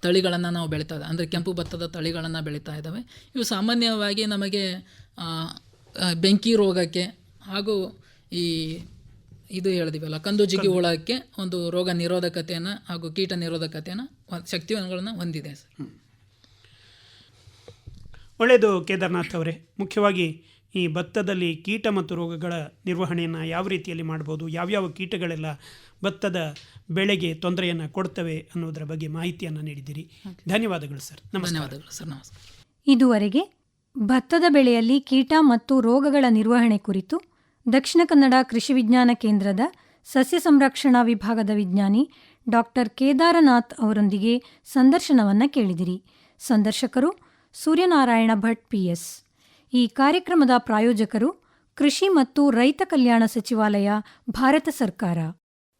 ತಳಿಗಳನ್ನು ನಾವು ಬೆಳೀತಾ ಇದ್ದಾವೆ ಅಂದರೆ ಕೆಂಪು ಭತ್ತದ ತಳಿಗಳನ್ನು ಬೆಳೀತಾ ಇದ್ದಾವೆ ಇವು ಸಾಮಾನ್ಯವಾಗಿ ನಮಗೆ ಬೆಂಕಿ ರೋಗಕ್ಕೆ ಹಾಗೂ ಈ ಇದು ಹೇಳಿದಿವಲ್ಲ ಕಂದು ಜಿಗಿ ಹುಳಕ್ಕೆ ಒಂದು ರೋಗ ನಿರೋಧಕತೆಯನ್ನು ಹಾಗೂ ಕೀಟ ನಿರೋಧಕತೆಯನ್ನು ಶಕ್ತಿಗಳನ್ನು ಹೊಂದಿದೆ ಸರ್. ಒಳ್ಳೆಯದು ಕೇದಾರ್ನಾಥ್ ಅವರೇ. ಮುಖ್ಯವಾಗಿ ಈ ಭತ್ತದಲ್ಲಿ ಕೀಟ ಮತ್ತು ರೋಗಗಳ ನಿರ್ವಹಣೆಯನ್ನು ಯಾವ ರೀತಿಯಲ್ಲಿ ಮಾಡ್ಬೋದು ಯಾವ್ಯಾವ ಕೀಟಗಳೆಲ್ಲ ಭತ್ತದ ಬೆಳೆಗೆ ತೊಂದರೆಯನ್ನು ಕೊಡ್ತವೆ ಅನ್ನೋದರ ಬಗ್ಗೆ ಮಾಹಿತಿಯನ್ನು ನೀಡಿದ್ದೀರಿ. ಧನ್ಯವಾದಗಳು ಸರ್. ಧನ್ಯವಾದಗಳು ಸರ್. ನಮಸ್ಕಾರ. ಇದುವರೆಗೆ ಭತ್ತದ ಬೆಳೆಯಲ್ಲಿ ಕೀಟ ಮತ್ತು ರೋಗಗಳ ನಿರ್ವಹಣೆ ಕುರಿತು ದಕ್ಷಿಣ ಕನ್ನಡ ಕೃಷಿ ವಿಜ್ಞಾನ ಕೇಂದ್ರದ ಸಸ್ಯ ಸಂರಕ್ಷಣಾ ವಿಭಾಗದ ವಿಜ್ಞಾನಿ ಡಾಕ್ಟರ್ ಕೇದಾರನಾಥ್ ಅವರೊಂದಿಗೆ ಸಂದರ್ಶನವನ್ನು ಕೇಳಿದಿರಿ. ಸಂದರ್ಶಕರು ಸೂರ್ಯನಾರಾಯಣ ಭಟ್, ಪಿಎಸ್ ಈ ಕಾರ್ಯಕ್ರಮದ ಪ್ರಾಯೋಜಕರು ಕೃಷಿ ಮತ್ತು ರೈತ ಕಲ್ಯಾಣ ಸಚಿವಾಲಯ, ಭಾರತ ಸರ್ಕಾರ.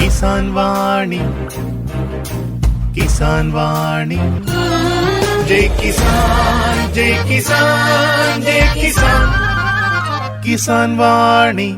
ಕಿಸಾನ್ ವಾಣಿ ಕಿಸಾನ್ ವಾಣಿ ಜೈ ಕಿಸಾನ್ ಜೈ ಕಿಸಾನ್ ಜೈ ಕಿಸಾನ್ ಕಿಸಾನ್ ವಾಣಿ